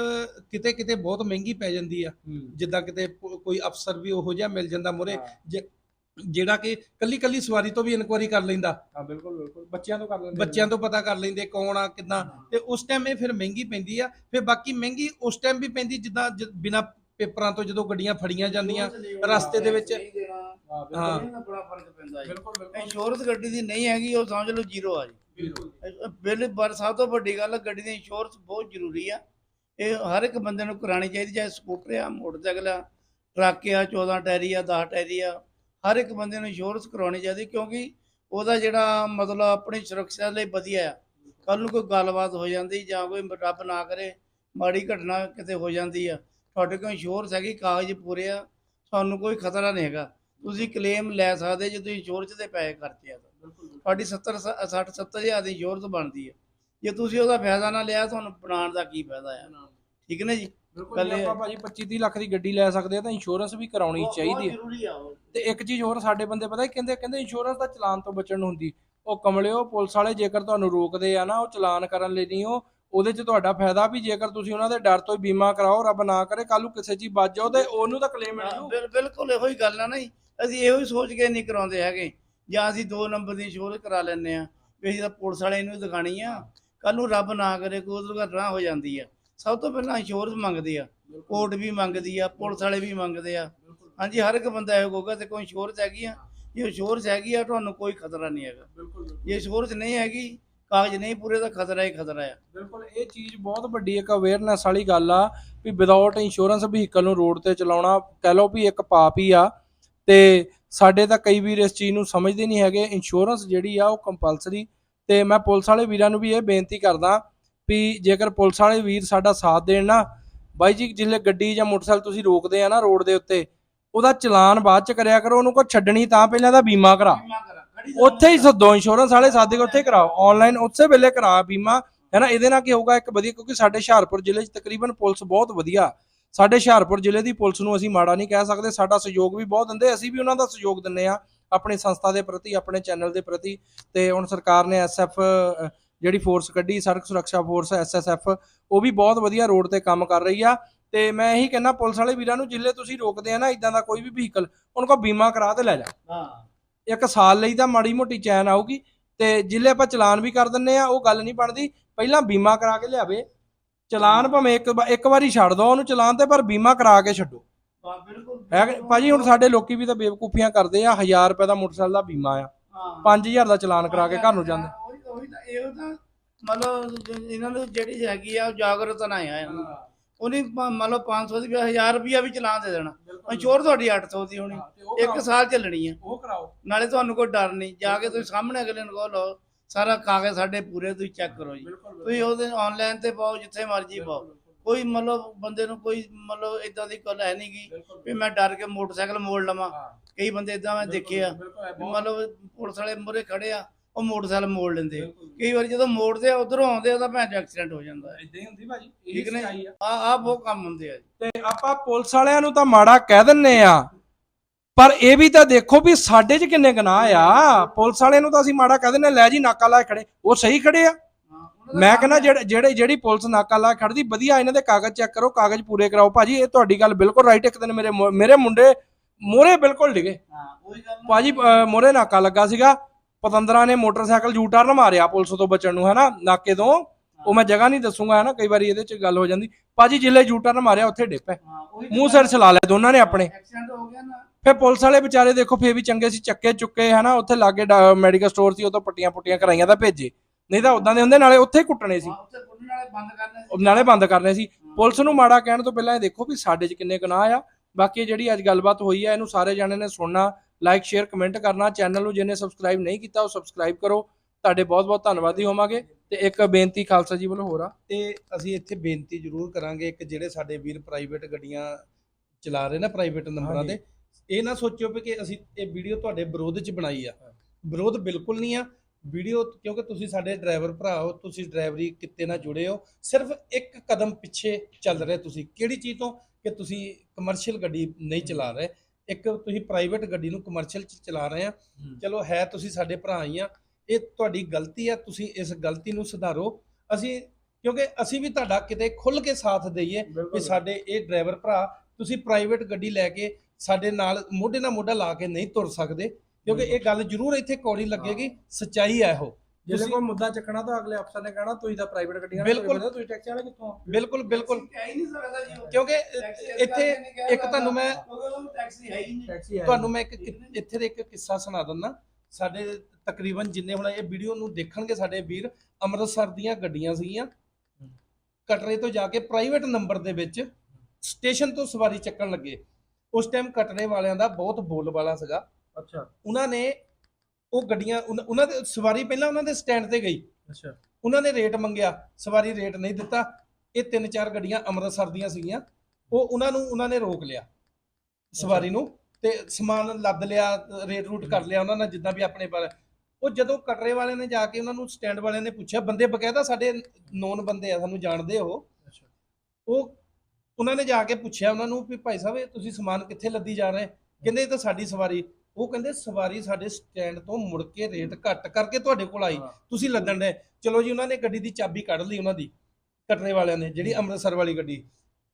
ਕਿਤੇ ਕਿਤੇ ਬਹੁਤ ਮਹਿੰਗੀ ਪੈ ਜਾਂਦੀ ਆ। ਜਿੱਦਾਂ ਕਿਤੇ ਕੋਈ ਅਫਸਰ ਵੀ ਉਹੋ ਜਿਹਾ ਮਿਲ ਜਾਂਦਾ ਮੁਰੇ ਜਿਹੜਾ ਕਿ ਕੱਲੀ ਕੱਲੀ ਸਵਾਰੀ ਤੋਂ ਵੀ ਇਨਕੁਆਰੀ ਕਰ ਲੈਂਦਾ। ਹਾਂ ਬਿਲਕੁਲ ਬਿਲਕੁਲ। ਬੱਚਿਆਂ ਤੋਂ ਕਰ ਲੈਂਦੇ ਬੱਚਿਆਂ ਤੋਂ ਪਤਾ ਕਰ ਲੈਂਦੇ ਕੌਣ ਆ ਕਿੱਦਾਂ। ਤੇ ਉਸ ਟਾਈਮ ਇਹ ਫਿਰ ਮਹਿੰਗੀ ਪੈਂਦੀ ਆ। ਫਿਰ ਬਾਕੀ ਮਹਿੰਗੀ ਉਸ ਟਾਈਮ ਵੀ ਪੈਂਦੀ ਜਿੱਦਾਂ ਬਿਨਾ ਪੇਪਰਾਂ ਤੋਂ ਜਦੋਂ ਗੱਡੀਆਂ ਫੜੀਆਂ ਜਾਂਦੀਆਂ ਰਸਤੇ ਦੇ ਵਿੱਚ ਹਾਂ ਹਾਂ। ਬੜਾ ਫ਼ਰਕ ਪੈਂਦਾ ਹੈ ਬਿਲਕੁਲ ਬਿਲਕੁਲ। ਇੰਸ਼ੋਰੈਂਸ ਗੱਡੀ ਦੀ ਨਹੀਂ ਹੈਗੀ ਉਹ ਸਮਝ ਲਓ ਜ਼ੀਰੋ ਆ ਜੀ। ਬਿੱਲ ਪਰ ਸਭ ਤੋਂ ਵੱਡੀ ਗੱਲ ਗੱਡੀ ਦੀ ਇੰਸ਼ੋਰੈਂਸ ਬਹੁਤ ਜ਼ਰੂਰੀ ਆ। ਇਹ ਹਰ ਇੱਕ ਬੰਦੇ ਨੂੰ ਕਰਾਣੀ ਚਾਹੀਦੀ ਚਾਹੇ ਸਕੂਟਰ ਆ ਮੋਟਰਸਾਈਕਲ ਆ ਟਰੱਕ ਆ 14 ਟਾਇਰੀ ਆ 10 ਟਾਇਰੀ ਆ ਹਰ ਇੱਕ ਬੰਦੇ ਨੂੰ ਇੰਸ਼ੋਰੈਂਸ ਕਰਾਉਣੀ ਚਾਹੀਦੀ ਕਿਉਂਕਿ ਉਹਦਾ ਜਿਹੜਾ ਮਤਲਬ ਆਪਣੀ ਸੁਰੱਖਿਆ ਲਈ ਵਧੀਆ ਆ। ਕੱਲ ਨੂੰ ਕੋਈ ਗੱਲਬਾਤ ਹੋ ਜਾਂਦੀ ਜਾਂ ਕੋਈ ਰੱਬ ਨਾ ਕਰੇ ਮਾੜੀ ਘਟਨਾ ਕਿਤੇ ਹੋ ਜਾਂਦੀ ਆ ਤੁਹਾਡੇ ਕੋਲ ਇੰਸ਼ੋਰੈਂਸ ਹੈਗੀ ਕਾਗਜ਼ ਪੂਰੇ ਆ ਤੁਹਾਨੂੰ ਕੋਈ ਖਤਰਾ ਨਹੀਂ ਹੈਗਾ। ਤੁਸੀਂ ਕਲੇਮ ਲੈ ਸਕਦੇ ਜੇ ਤੁਸੀਂ ਇੰਸ਼ੋਰੈਂਸ ਦੇ ਪੈਸੇ ਖਰਚੇ ਆ ਤਾਂ। ਤੁਹਾਡੀ 70 ਸ- 60 70 ਹਜ਼ਾਰ ਦੀ ਇੰਸ਼ੋਰੈਂਸ ਬਣਦੀ ਹੈ ਜੇ ਤੁਸੀਂ ਉਹਦਾ ਫਾਇਦਾ ਨਾ ਲਿਆ ਤੁਹਾਨੂੰ ਬਣਾਉਣ ਦਾ ਕੀ ਫਾਇਦਾ ਆ? ਠੀਕ ਨੇ ਜੀ? ਬਿਲਕੁਲ ਆਪਾਂ ਭਾਜੀ 25 30 ਲੱਖ ਦੀ ਗੱਡੀ ਲੈ ਸਕਦੇ ਆ ਤਾਂ ਇੰਸ਼ੋਰੈਂਸ ਵੀ ਕਰਾਉਣੀ ਚਾਹੀਦੀ ਹੈ ਤੇ ਇੱਕ ਚੀਜ਼ ਹੋਰ ਸਾਡੇ ਬੰਦੇ ਪਤਾ ਕਹਿੰਦੇ ਕਹਿੰਦੇ ਇੰਸ਼ੋਰੈਂਸ ਦਾ ਚਲਾਨ ਤੋਂ ਬਚਣ ਨੂੰ ਹੁੰਦੀ। ਉਹ ਕਮਲਿਓ ਪੁਲਿਸ ਵਾਲੇ ਜੇਕਰ ਤੁਹਾਨੂੰ ਰੋਕਦੇ ਆ ਨਾ ਉਹ ਚਲਾਨ ਕਰਨ ਲਈ ਨਹੀਂ ਉਹ ਉਹਦੇ 'ਚ ਤੁਹਾਡਾ ਫਾਇਦਾ ਵੀ ਜੇਕਰ ਤੁਸੀਂ ਉਹਨਾਂ ਦੇ ਡਰ ਤੋਂ ਹੀ ਬੀਮਾ ਕਰਾਓ ਰੱਬ ਨਾ ਕਰੇ ਕੱਲ ਨੂੰ ਕਿਸੇ ਚੀਜ਼ ਬਚ ਜਾਓ ਤੇ ਉਹਨੂੰ ਤਾਂ ਕਲੇਮ ਮਿਲ। ਹਾਂ, ਬਿਲਕੁਲ ਇਹੋ ਹੀ ਗੱਲ ਆ ਨਾ ਜੀ। ਅਸੀਂ ਇਹੋ ਹੀ ਸੋਚ ਕੇ ਨਹੀਂ ਕਰਾਉਂਦੇ ਹੈਗੇ। ਜਾਂ ਅਸੀਂ ਦੋ ਨੰਬਰ ਦੀ ਇੰਸ਼ੋਰੈਂਸ ਕਰਾ ਲੈਂਦੇ ਆ ਵੀ ਅਸੀਂ ਤਾਂ ਪੁਲਿਸ ਵਾਲੇ ਨੂੰ ਦਿਖਾਣੀ ਆ। ਕੱਲ ਨੂੰ ਰੱਬ ਨਾ ਕਰੇ ਕੋਈ ਦੁਰਘਟਨਾ ਹੋ ਜਾਂਦੀ ਆ। ਸਭ ਤੋਂ ਪਹਿਲਾਂ ਇੰਸ਼ੋਰੈਂਸ ਮੰਗਦੇ ਆ। ਕੋਰਟ ਵੀ ਮੰਗਦੀ ਆ ਪੁਲਿਸ ਵਾਲੇ ਵੀ ਮੰਗਦੇ ਆ। ਹਾਂਜੀ ਹਰ ਇੱਕ ਬੰਦਾ ਇਹੋ ਕਹੂਗਾ ਤੇ ਕੋਈ ਇੰਸ਼ੋਰੈਂਸ ਹੈਗੀ ਆ। ਜੇ ਇੰਸ਼ੋਰੈਂਸ ਹੈਗੀ ਆ ਤੁਹਾਨੂੰ ਕੋਈ ਖਤਰਾ ਨਹੀਂ ਹੈਗਾ। ਬਿਲਕੁਲ ਜੇ ਇੰਸ਼ੋਰੈਂਸ ਨਹੀਂ ਹੈਗੀ ਕਾਗਜ਼ ਨਹੀਂ ਪੂਰੇ ਤਾਂ ਖਤਰਾ ਹੀ ਖਤਰਾ ਆ। ਬਿਲਕੁਲ ਇਹ ਚੀਜ਼ ਬਹੁਤ ਵੱਡੀ ਇੱਕ ਅਵੇਅਰਨੈਸ ਵਾਲੀ ਗੱਲ ਆ ਵੀ ਵਿਦਆਊਟ ਇੰਸ਼ੋਰੈਂਸ ਵਹੀਕਲ ਨੂੰ ਰੋਡ ਤੇ ਚਲਾਉਣਾ ਕਹਿ ਲਓ ਵੀ ਇੱਕ ਪਾਪ ਹੀ ਆ। ਤੇ ਸਾਡੇ ਤਾਂ ਕਈ ਵੀਰ ਇਸ ਚੀਜ਼ ਨੂੰ ਸਮਝਦੇ ਨਹੀਂ ਹੈਗੇ ਇੰਸ਼ੋਰੈਂਸ ਜਿਹੜੀ ਆ ਉਹ ਕੰਪਲਸਰੀ ਤੇ ਮੈਂ ਪੁਲਿਸ ਵਾਲੇ ਵੀਰਾਂ ਨੂੰ ਵੀ ਇਹ ਬੇਨਤੀ ਕਰਦਾ ਵੀ ਜੇਕਰ ਪੁਲਿਸ ਵਾਲੇ ਵੀਰ ਸਾਡਾ ਸਾਥ ਦੇਣ ਨਾ ਬਾਈ ਜੀ ਜਿੱਲੇ ਗੱਡੀ ਜਾਂ ਮੋਟਰਸਾਈਕਲ ਤੁਸੀਂ ਰੋਕਦੇ ਆ ਨਾ ਰੋਡ ਦੇ ਉੱਤੇ ਉਹਦਾ ਚਲਾਨ ਬਾਅਦ ਚ ਕਰਿਆ ਕਰੋ ਉਹਨੂੰ ਕੋ ਛੱਡਣੀ ਤਾਂ ਪਹਿਲਾਂ ਦਾ ਬੀਮਾ ਕਰਾ। ਉੱਥੇ ਹੀ ਸੱਦੋ ਇੰਸ਼ੋਰੈਂਸ ਵਾਲੇ ਸਾਦੇ ਉੱਥੇ ਹੀ ਕਰਾਓ ਆਨਲਾਈਨ ਉਸੇ ਵੇਲੇ ਕਰਾ ਬੀਮਾ ਹੈ ਨਾ ਇਹਦੇ ਨਾਲ ਕੀ ਹੋਊਗਾ ਇੱਕ ਵਧੀਆ ਕਿਉਂਕਿ ਸਾਡੇ ਹੁਸ਼ਿਆਰਪੁਰ ਜ਼ਿਲ੍ਹੇ 'ਚ ਤਕਰੀਬਨ ਪੁਲਿਸ ਬਹੁਤ ਵਧੀਆ ਸਾਡੇ ਹੁਸ਼ਿਆਰਪੁਰ ਜ਼ਿਲ੍ਹੇ ਦੀ ਪੁਲਿਸ ਨੂੰ ਅਸੀਂ ਮਾੜਾ ਨਹੀਂ ਕਹਿ ਸਕਦੇ ਸਾਡਾ ਸਹਿਯੋਗ ਵੀ ਬਹੁਤ ਦਿੰਦੇ ਅਸੀਂ ਵੀ ਉਹਨਾਂ ਦਾ ਸਹਿਯੋਗ ਦਿੰਨੇ ਆ ਆਪਣੀ ਸੰਸਥਾ ਦੇ ਪ੍ਰਤੀ ਆਪਣੇ ਚੈਨਲ ਦੇ ਪ੍ਰਤੀ ਤੇ ਹੁਣ ਸਰਕਾਰ ਨੇ ਐਸਐਫ ਜਿਹੜੀ ਫੋਰਸ ਕੱਢੀ ਸੜਕ ਸੁਰੱਖਿਆ ਫੋਰਸ ਐਸਐਸਐਫ ਉਹ ਵੀ ਬਹੁਤ ਵਧੀਆ ਰੋਡ ਤੇ ਕੰਮ ਕਰ ਰਹੀ ਆ ਤੇ ਮੈਂ ਇਹੀ ਕਹਿੰਦਾ ਪੁਲਿਸ ਵਾਲੇ ਵੀਰਾਂ ਨੂੰ ਜਿੱਲੇ ਤੁਸੀਂ ਰੋਕਦੇ ਆ ਨਾ ਇਦਾਂ ਦਾ ਕੋਈ ਵੀ ਵਹੀਕਲ ਉਹਨਾਂ ਕੋਲ ਬੀਮਾ ਕਰਾ ਤੇ ਲੈ ਜਾ। ਹਾਂ। ਇੱਕ ਸਾਲ ਲਈ ਤਾਂ ਮਾੜੀ ਮੋਟੀ ਚੈਨ ਆਊਗੀ ਤੇ ਜਿੱਲੇ ਆਪਾਂ ਚਲਾਨ ਵੀ ਕਰ ਦਿੰਨੇ ਆ ਉਹ ਗੱਲ ਨਹੀਂ ਬਣਦੀ ਪਹਿਲਾਂ ਬੀਮਾ ਕਰਾ ਕੇ ਲਿਆਵੇ ਚਲਾਨ ਭਾਵੇਂ ਇੱਕ ਵਾ- ਇੱਕ ਵਾਰੀ ਛੱਡ ਦੋ ਉਹਨੂੰ ਚਲਾਨ ਤੇ ਪਰ ਬੀਮਾ ਕਰਾ ਕੇ ਛੱਡੋ। ਹਾਂ ਬਿਲਕੁਲ ਹੈ ਕਿ- ਭਾਜੀ ਹੁਣ ਸਾਡੇ ਲੋਕੀ ਵੀ ਤਾਂ ਬੇਵਕੂਫੀਆਂ ਕਰਦੇ ਆ 1000 ਰੁਪਏ ਦਾ ਮੋਟਰਸਾਈਕਲ ਦਾ ਬੀਮਾ ਆ। 5000 ਦਾ ਚਲਾਨ ਕਰਾ ਕੇ ਘਰ ਨੂੰ ਜਾਂਦੇ। ਉਹੀ ਉਹੀ ਤਾਂ ਇਹੋ ਤਾਂ ਮਤਲਬ ਜ- ਇਹਨਾਂ ਨੂੰ ਜਿਹੜੀ ਹੈਗੀ ਆ ਉਹ ਜਾਗਰਤ ਨਾ। ਆਇਆ ਉਹਨੇ ਪ- ਮੰਨ ਲਓ 500 ਦੀ 1000 ਰੁਪਿਆ ਵੀ ਚਲਾਨ ਦੇ ਦੇਣਾ। ਇੰਸ਼ੋਰ ਤੁਹਾਡੀ 800 ਦੀ ਹੋਣੀ। ਇੱਕ ਸਾਲ ਚੱਲਣੀ ਆ। ਉਹ ਕਰਾਓ। ਨਾਲੇ ਤੁਹਾਨੂੰ ਕੋਈ ਡਰ ਨਹੀਂ। ਜਾ ਕੇ ਤੁਸੀਂ ਸਾਹਮਣੇ ਅਗਲੇ ਨੂੰ ਕਹੋ ਲਓ ਸਾਰਾ ਕਾਗਜ਼ ਸਾਡੇ ਪੂਰੇ ਤੁਸੀਂ ਚੈੱਕ ਕਰੋ ਜੀ। ਤੁਸੀਂ ਉਹਦੇ ਆਨਲਾਈਨ ਤੇ ਪਾਓ ਜਿੱਥੇ ਮਰਜ਼ੀ ਪਾਓ। ਕੋਈ ਮਤਲਬ ਬੰਦੇ ਨੂੰ ਕੋਈ ਮਤਲਬ ਇਦਾਂ ਦੀ ਗੱਲ ਹੈ ਨਹੀਂ ਗੀ ਵੀ ਮੈਂ ਡਰ ਕੇ ਮੋਟਰਸਾਈਕਲ ਮੋੜ ਲਵਾਂ। ਕਈ ਬੰਦੇ ਇਦਾਂ ਮੈਂ ਦੇਖੇ ਆ ਮਤਲਬ ਪੁਲਿਸ ਵਾਲੇ ਮੂਹਰੇ ਖੜੇ ਆ ਉਹ ਮੋਟਰਸਾਈਕਲ ਮੋੜ ਲੈਂਦੇ। ਕਈ ਵਾਰੀ ਜਦੋਂ ਮੋੜਦੇ ਆ ਉਧਰੋਂ ਆਉਂਦੇ ਆ ਤਾਂ ਭੈਣ ਐਕਸੀਡੈਂਟ ਹੋ ਜਾਂਦਾ ਇਦਾਂ ਹੀ ਹੁੰਦੀ ਭਾਜੀ ਠੀਕ ਨੇ? ਆ। ਆ ਬਹੁਤ ਕੰਮ ਹੁੰਦੇ ਆ ਤੇ ਆਪਾਂ ਪੁਲਿਸ ਵਾਲਿਆਂ ਨੂੰ ਤਾਂ ਮਾੜਾ ਕਹਿ ਦਿੰਨੇ ਆ ਪਰ ਇਹ ਵੀ ਤਾਂ ਦੇਖੋ ਵੀ ਸਾਡੇ 'ਚ ਕਿੰਨੇ ਗੁਨਾਹ ਆ। ਪੁਲਿਸ ਵਾਲੇ ਨੂੰ ਤਾਂ ਅਸੀਂ ਮਾੜਾ ਕਹਿ ਦਿੰਨੇ ਲੈ ਜੀ ਨਾਕਾ ਲਾ ਖੜੇ। ਉਹ ਸਹੀ ਖੜੇ ਆ। ਮੈਂ ਕਹਿੰਦਾ ਜਿਹੜੇ ਜਿਹੜੀ ਪੁਲਿਸ ਨਾਕਾ ਲਾ ਖੜਦੀ, ਵਧੀਆ ਇਹਨਾਂ ਦੇ ਕਾਗਜ਼ ਚੈੱਕ ਕਰੋ, ਕਾਗਜ਼ ਪੂਰੇ ਕਰਾਓ। ਭਾਜੀ, ਇਹ ਤੁਹਾਡੀ ਗੱਲ ਬਿਲਕੁਲ ਰਾਈਟ ਇੱਕ ਦਿਨ ਮੇਰੇ ਮੇਰੇ ਮੁੰਡੇ ਮੋਰੇ ਬਿਲਕੁਲ ਡਿਗੇ। ਭਾਜੀ ਮੋਰੇ ਨਾਕਾ ਲੱਗਾ ਸੀਗਾ। ਪਤੰਦਰਾਂ ਨੇ ਮੋਟਰਸਾਈਕਲ ਯੂ ਟਰਨ ਮਾਰਿਆ ਪੁਲਿਸ ਤੋਂ ਬਚਣ ਨੂੰ, ਹਨਾ, ਨਾਕੇ ਤੋਂ। ਉਹ ਮੈਂ ਜਗ੍ਹਾ ਨਹੀਂ ਦੱਸੂਗਾ, ਹੈਨਾ, ਕਈ ਵਾਰੀ ਇਹਦੇ ਚ ਗੱਲ ਹੋ ਜਾਂਦੀ। ਭਾਜੀ, ਜਿੱਲੇ ਯੂ ਟਰਨ ਮਾਰਿਆ, ਉੱਥੇ ਡਿੱਪ ਹੈ ਮੂੰਹ ਸਿਰ ਛਲਾ ਲਿਆ ਦੋਨਾਂ ਨੇ ਆਪਣੇ। ਐਕਸੀਡੈਂਟ ਹੋ ਗਿਆ ਨਾ ਫਿਰ ਪੁਲਿਸ ਵਾਲੇ ਵਿਚਾਰੇ ਦੇਖੋ ਫੇਰ ਵੀ ਚੰਗੇ ਸੀ ਚੱਕੇ ਚੁੱਕੇ ਹਨਾ ਉੱਥੇ ਲਾਗੇ ਮੈਡੀਕਲ ਸਟੋਰ ਸੀ ਉਹ ਤੋਂ ਪੱਟੀਆਂ ਪੁੱਟੀਆਂ ਕਰਾਈਆਂ ਤਾਂ ਭੇਜੇ। ਨਹੀਂ ਤਾਂ ਉਦਾਂ ਦੇ ਹੁੰਦੇ ਨਾਲੇ ਉੱਥੇ ਕੁੱਟਣੇ ਸੀ। ਨਾਲੇ ਬੰਦ ਕਰਨੇ ਸੀ। ਪੁਲਿਸ ਨੂੰ ਮਾੜਾ ਕਹਿਣ ਤੋਂ ਪਹਿਲਾਂ ਇਹ ਦੇਖੋ ਵੀ ਸਾਡੇ 'ਚ ਕਿੰਨੇ ਗੁਨਾਹ ਆ। ਬਾਕੀ ਜਿਹੜੀ ਅੱਜ ਗੱਲਬਾਤ ਹੋਈ ਆ ਇਹਨੂੰ ਸਾਰੇ ਜਾਣੇ ਨੇ ਸੁਣਨਾ ਲਾਈਕ ਸ਼ੇਅਰ ਕਮੈਂਟ ਕਰਨਾ। ਚੈਨਲ ਨੂੰ ਜਿਹਨੇ ਸਬਸਕ੍ਰਾਈਬ ਨਹੀਂ ਕੀਤਾ ਉਹ ਸਬਸਕ੍ਰਾਈਬ ਕਰੋ। ਤੁਹਾਡੇ ਬਹੁਤ ਬਹੁਤ ਧੰਨਵਾਦੀ ਹੋਵਾਂਗੇ। ਤੇ ਇੱਕ ਬੇਨਤੀ ਖਾਲਸਾ ਜੀ ਵੱਲੋਂ ਹੋਰ ਆ। ਤੇ ਅਸੀਂ ਇੱਥੇ ਬੇਨਤੀ ਜ਼ਰੂਰ ਕਰਾਂਗੇ ਇੱਕ ਜਿਹੜੇ ਸਾਡੇ ਵੀਰ ਪ੍ਰਾਈਵੇਟ ਗੱਡੀਆਂ ਚਲਾ ਰਹੇ ਨਾ ਪ੍ਰਾਈਵੇਟ ਨੰਬਰਾਂ। ਤੇ ਇਹ ਨਾ ਸੋਚਿਓ ਵੀ ਕਿ ਅਸੀਂ ਇਹ ਵੀਡੀਓ ਤੁਹਾਡੇ ਵਿਰੋਧ 'ਚ ਬਣਾਈ ਆ। ਵਿਰੋਧ ਬਿਲਕੁਲ ਨਹੀਂ ਆ। ਵੀਡੀਓ ਕਿਉਂਕਿ ਤੁਸੀਂ ਸਾਡੇ ਡਰਾਈਵਰ ਭਰਾ ਹੋ ਤੁਸੀਂ ਡਰਾਈਵਰੀ ਕਿੱਤੇ ਨਾਲ ਜੁੜੇ ਹੋ। ਸਿਰਫ ਇੱਕ ਕਦਮ ਪਿੱਛੇ ਚੱਲ ਰਹੇ ਤੁਸੀਂ। ਕਿਹੜੀ ਚੀਜ਼ ਤੋਂ? ਕਿ ਤੁਸੀਂ ਕਮਰਸ਼ੀਅਲ ਗੱਡੀ ਨਹੀਂ ਚਲਾ ਰਹੇ। ਇੱਕ ਤੁਸੀਂ ਪ੍ਰਾਈਵੇਟ ਗੱਡੀ ਨੂੰ ਕਮਰਸ਼ੀਅਲ 'ਚ ਚਲਾ ਰਹੇ ਆ। ਚਲੋ ਹੈ ਤੁਸੀਂ ਸਾਡੇ ਭਰਾ ਹੀ ਆ। ਇਹ ਤੁਹਾਡੀ ਗਲਤੀ ਆ। ਤੁਸੀਂ ਇਸ ਗਲਤੀ ਨੂੰ ਸੁਧਾਰੋ। ਅਸੀਂ ਕਿਉਂਕਿ ਅਸੀਂ ਵੀ ਤੁਹਾਡਾ ਕਿਤੇ ਖੁੱਲ ਕੇ ਸਾਥ ਦਈਏ ਵੀ ਸਾਡੇ ਇਹ ਡਰਾਈਵਰ ਭਰਾ ਤੁਸੀਂ ਪ੍ਰਾਈਵੇਟ ਗੱਡੀ ਲੈ ਕੇ ਸਾਡੇ ਨਾਲ ਮੋਢੇ ਨਾਲ ਮੋਢਾ ਲਾ ਕੇ ਨਹੀਂ ਤੁਰ ਸਕਦੇ ਕਿਉਂਕਿ ਇਹ ਗੱਲ ਜ਼ਰੂਰ ਇੱਥੇ ਕੌੜੀ ਲੱਗੇਗੀ ਸੱਚਾਈ ਆ ਇਹੋ। ਜੇ ਤੁਸੀਂ- ਕੋਈ ਮੁੱਦਾ ਚੱਕਣਾ ਤਾਂ ਅਗਲੇ ਅਫਸਰ ਨੇ ਕਹਿਣਾ ਤੁਸੀਂ ਤਾਂ ਪ੍ਰਾਈਵੇਟ ਗੱਡੀਆਂ ਬਿਲਕੁਲ। ਤੁਸੀਂ ਟੈਕਸੀ ਵਾਲੇ ਕਿੱਥੋਂ ਬਿਲਕੁਲ ਬਿਲਕੁਲ। ਕਹਿ ਹੀ ਨਹੀਂ ਸਕਦਾ ਜੀ ਉਹ। ਕਿਉਂਕਿ ਇੱਥੇ ਇੱਕ ਤੁਹਾਨੂੰ ਮੈਂ ਹੈ ਹੀ ਹੈ ਤੁਹਾਨੂੰ ਮੈਂ ਇੱਕ ਇੱਥੇ ਦੇ ਇੱਕ ਕਿੱਸਾ ਸੁਣਾ ਦਿੰਦਾ। ਸਾਡੇ ਤਕਰੀਬਨ ਜਿੰਨੇ ਹੁਣ ਇਹ ਵੀਡੀਓ ਨੂੰ ਦੇਖਣਗੇ ਸਾਡੇ ਵੀਰ ਅੰਮ੍ਰਿਤਸਰ ਦੀਆਂ ਗੱਡੀਆਂ ਸੀਗੀਆਂ। ਕਟਰੇ ਤੋਂ ਜਾ ਕੇ ਪ੍ਰਾਈਵੇਟ ਨੰਬਰ ਦੇ ਵਿੱਚ ਸਟੇਸ਼ਨ ਤੋਂ ਸਵਾਰੀ ਚੱਕਣ ਲੱਗੇ। ਉਸ ਟਾਈਮ ਕਟਰੇ ਵਾਲਿਆਂ ਦਾ ਬਹੁਤ ਬੋਲਬਾਲਾ ਸੀਗਾ। ਅੱਛਾ। ਉਹਨਾਂ ਨੇ ਉਹ ਗੱਡੀਆਂ ਉਹਨਾਂ ਉਹਨਾਂ ਦੇ ਸਵਾਰੀ ਪਹਿਲਾਂ ਉਹਨਾਂ ਦੇ ਸਟੈਂਡ ਤੇ ਗਈ। ਅੱਛਾ। ਉਹਨਾਂ ਨੇ ਰੇਟ ਮੰਗਿਆ ਸਵਾਰੀ ਰੇਟ ਨਹੀਂ ਦਿੱਤਾ। ਇਹ ਤਿੰਨ ਚਾਰ ਗੱਡੀਆਂ ਅੰਮ੍ਰਿਤਸਰ ਦੀਆਂ ਸੀਗੀਆਂ। ਉਹ ਉਹਨਾਂ ਨੂੰ ਉਹਨਾਂ ਨੇ ਰੋਕ ਲਿਆ ਸਵਾਰੀ ਨੂੰ ਤੇ ਸਮਾਨ ਲੱਦ ਲਿਆ ਰੇਟ ਰੂਟ ਕਰ ਲਿਆ ਉਹਨਾਂ ਨੇ ਜਿੱਦਾਂ ਵੀ ਆਪਣੇ ਪਰ ਉਹ ਜਦੋਂ ਕਟਰੇ ਵਾਲਿਆਂ ਨੇ ਜਾ ਕੇ ਉਹਨਾਂ ਨੂੰ ਸਟੈਂਡ ਵਾਲਿਆਂ ਨੇ ਪੁੱਛਿਆ ਬੰਦੇ ਬਕਾਇਦਾ ਸਾਡੇ ਨੋਨ ਬੰਦੇ ਆ ਸਾਨੂੰ ਜਾਣਦੇ ਉਹ। ਅੱਛਾ। ਉਹ ਉਹਨਾਂ ਨੇ ਜਾ ਕੇ ਪੁੱਛਿਆ ਉਹਨਾਂ ਨੂੰ ਵੀ ਭਾਈ ਸਾਹਿਬ ਇਹ ਤੁਸੀਂ ਸਮਾਨ ਕਿੱਥੇ ਲੱਦੀ ਜਾ ਰਹੇ? ਕਹਿੰਦੇ ਇਹ ਤਾਂ ਸਾਡੀ ਸਵਾਰੀ। ਉਹ ਕਹਿੰਦੇ ਸਵਾਰੀ ਸਾਡੇ ਸਟੈਂਡ ਤੋਂ ਮੁੜ ਕੇ ਰੇਟ ਘੱਟ ਕਰਕੇ ਤੁਹਾਡੇ ਕੋਲ ਆਈ। ਤੁਸੀਂ ਲੱਦਣ ਦੇ। ਚਲੋ ਜੀ ਉਹਨਾਂ ਨੇ ਗੱਡੀ ਦੀ ਚਾਬੀ ਕੱਢ ਲਈ ਉਹਨਾਂ ਦੀ ਕਟਰੇ ਵਾਲਿਆਂ ਨੇ ਜਿਹੜੀ ਅੰਮ੍ਰਿਤਸਰ ਵਾਲੀ ਗੱਡੀ।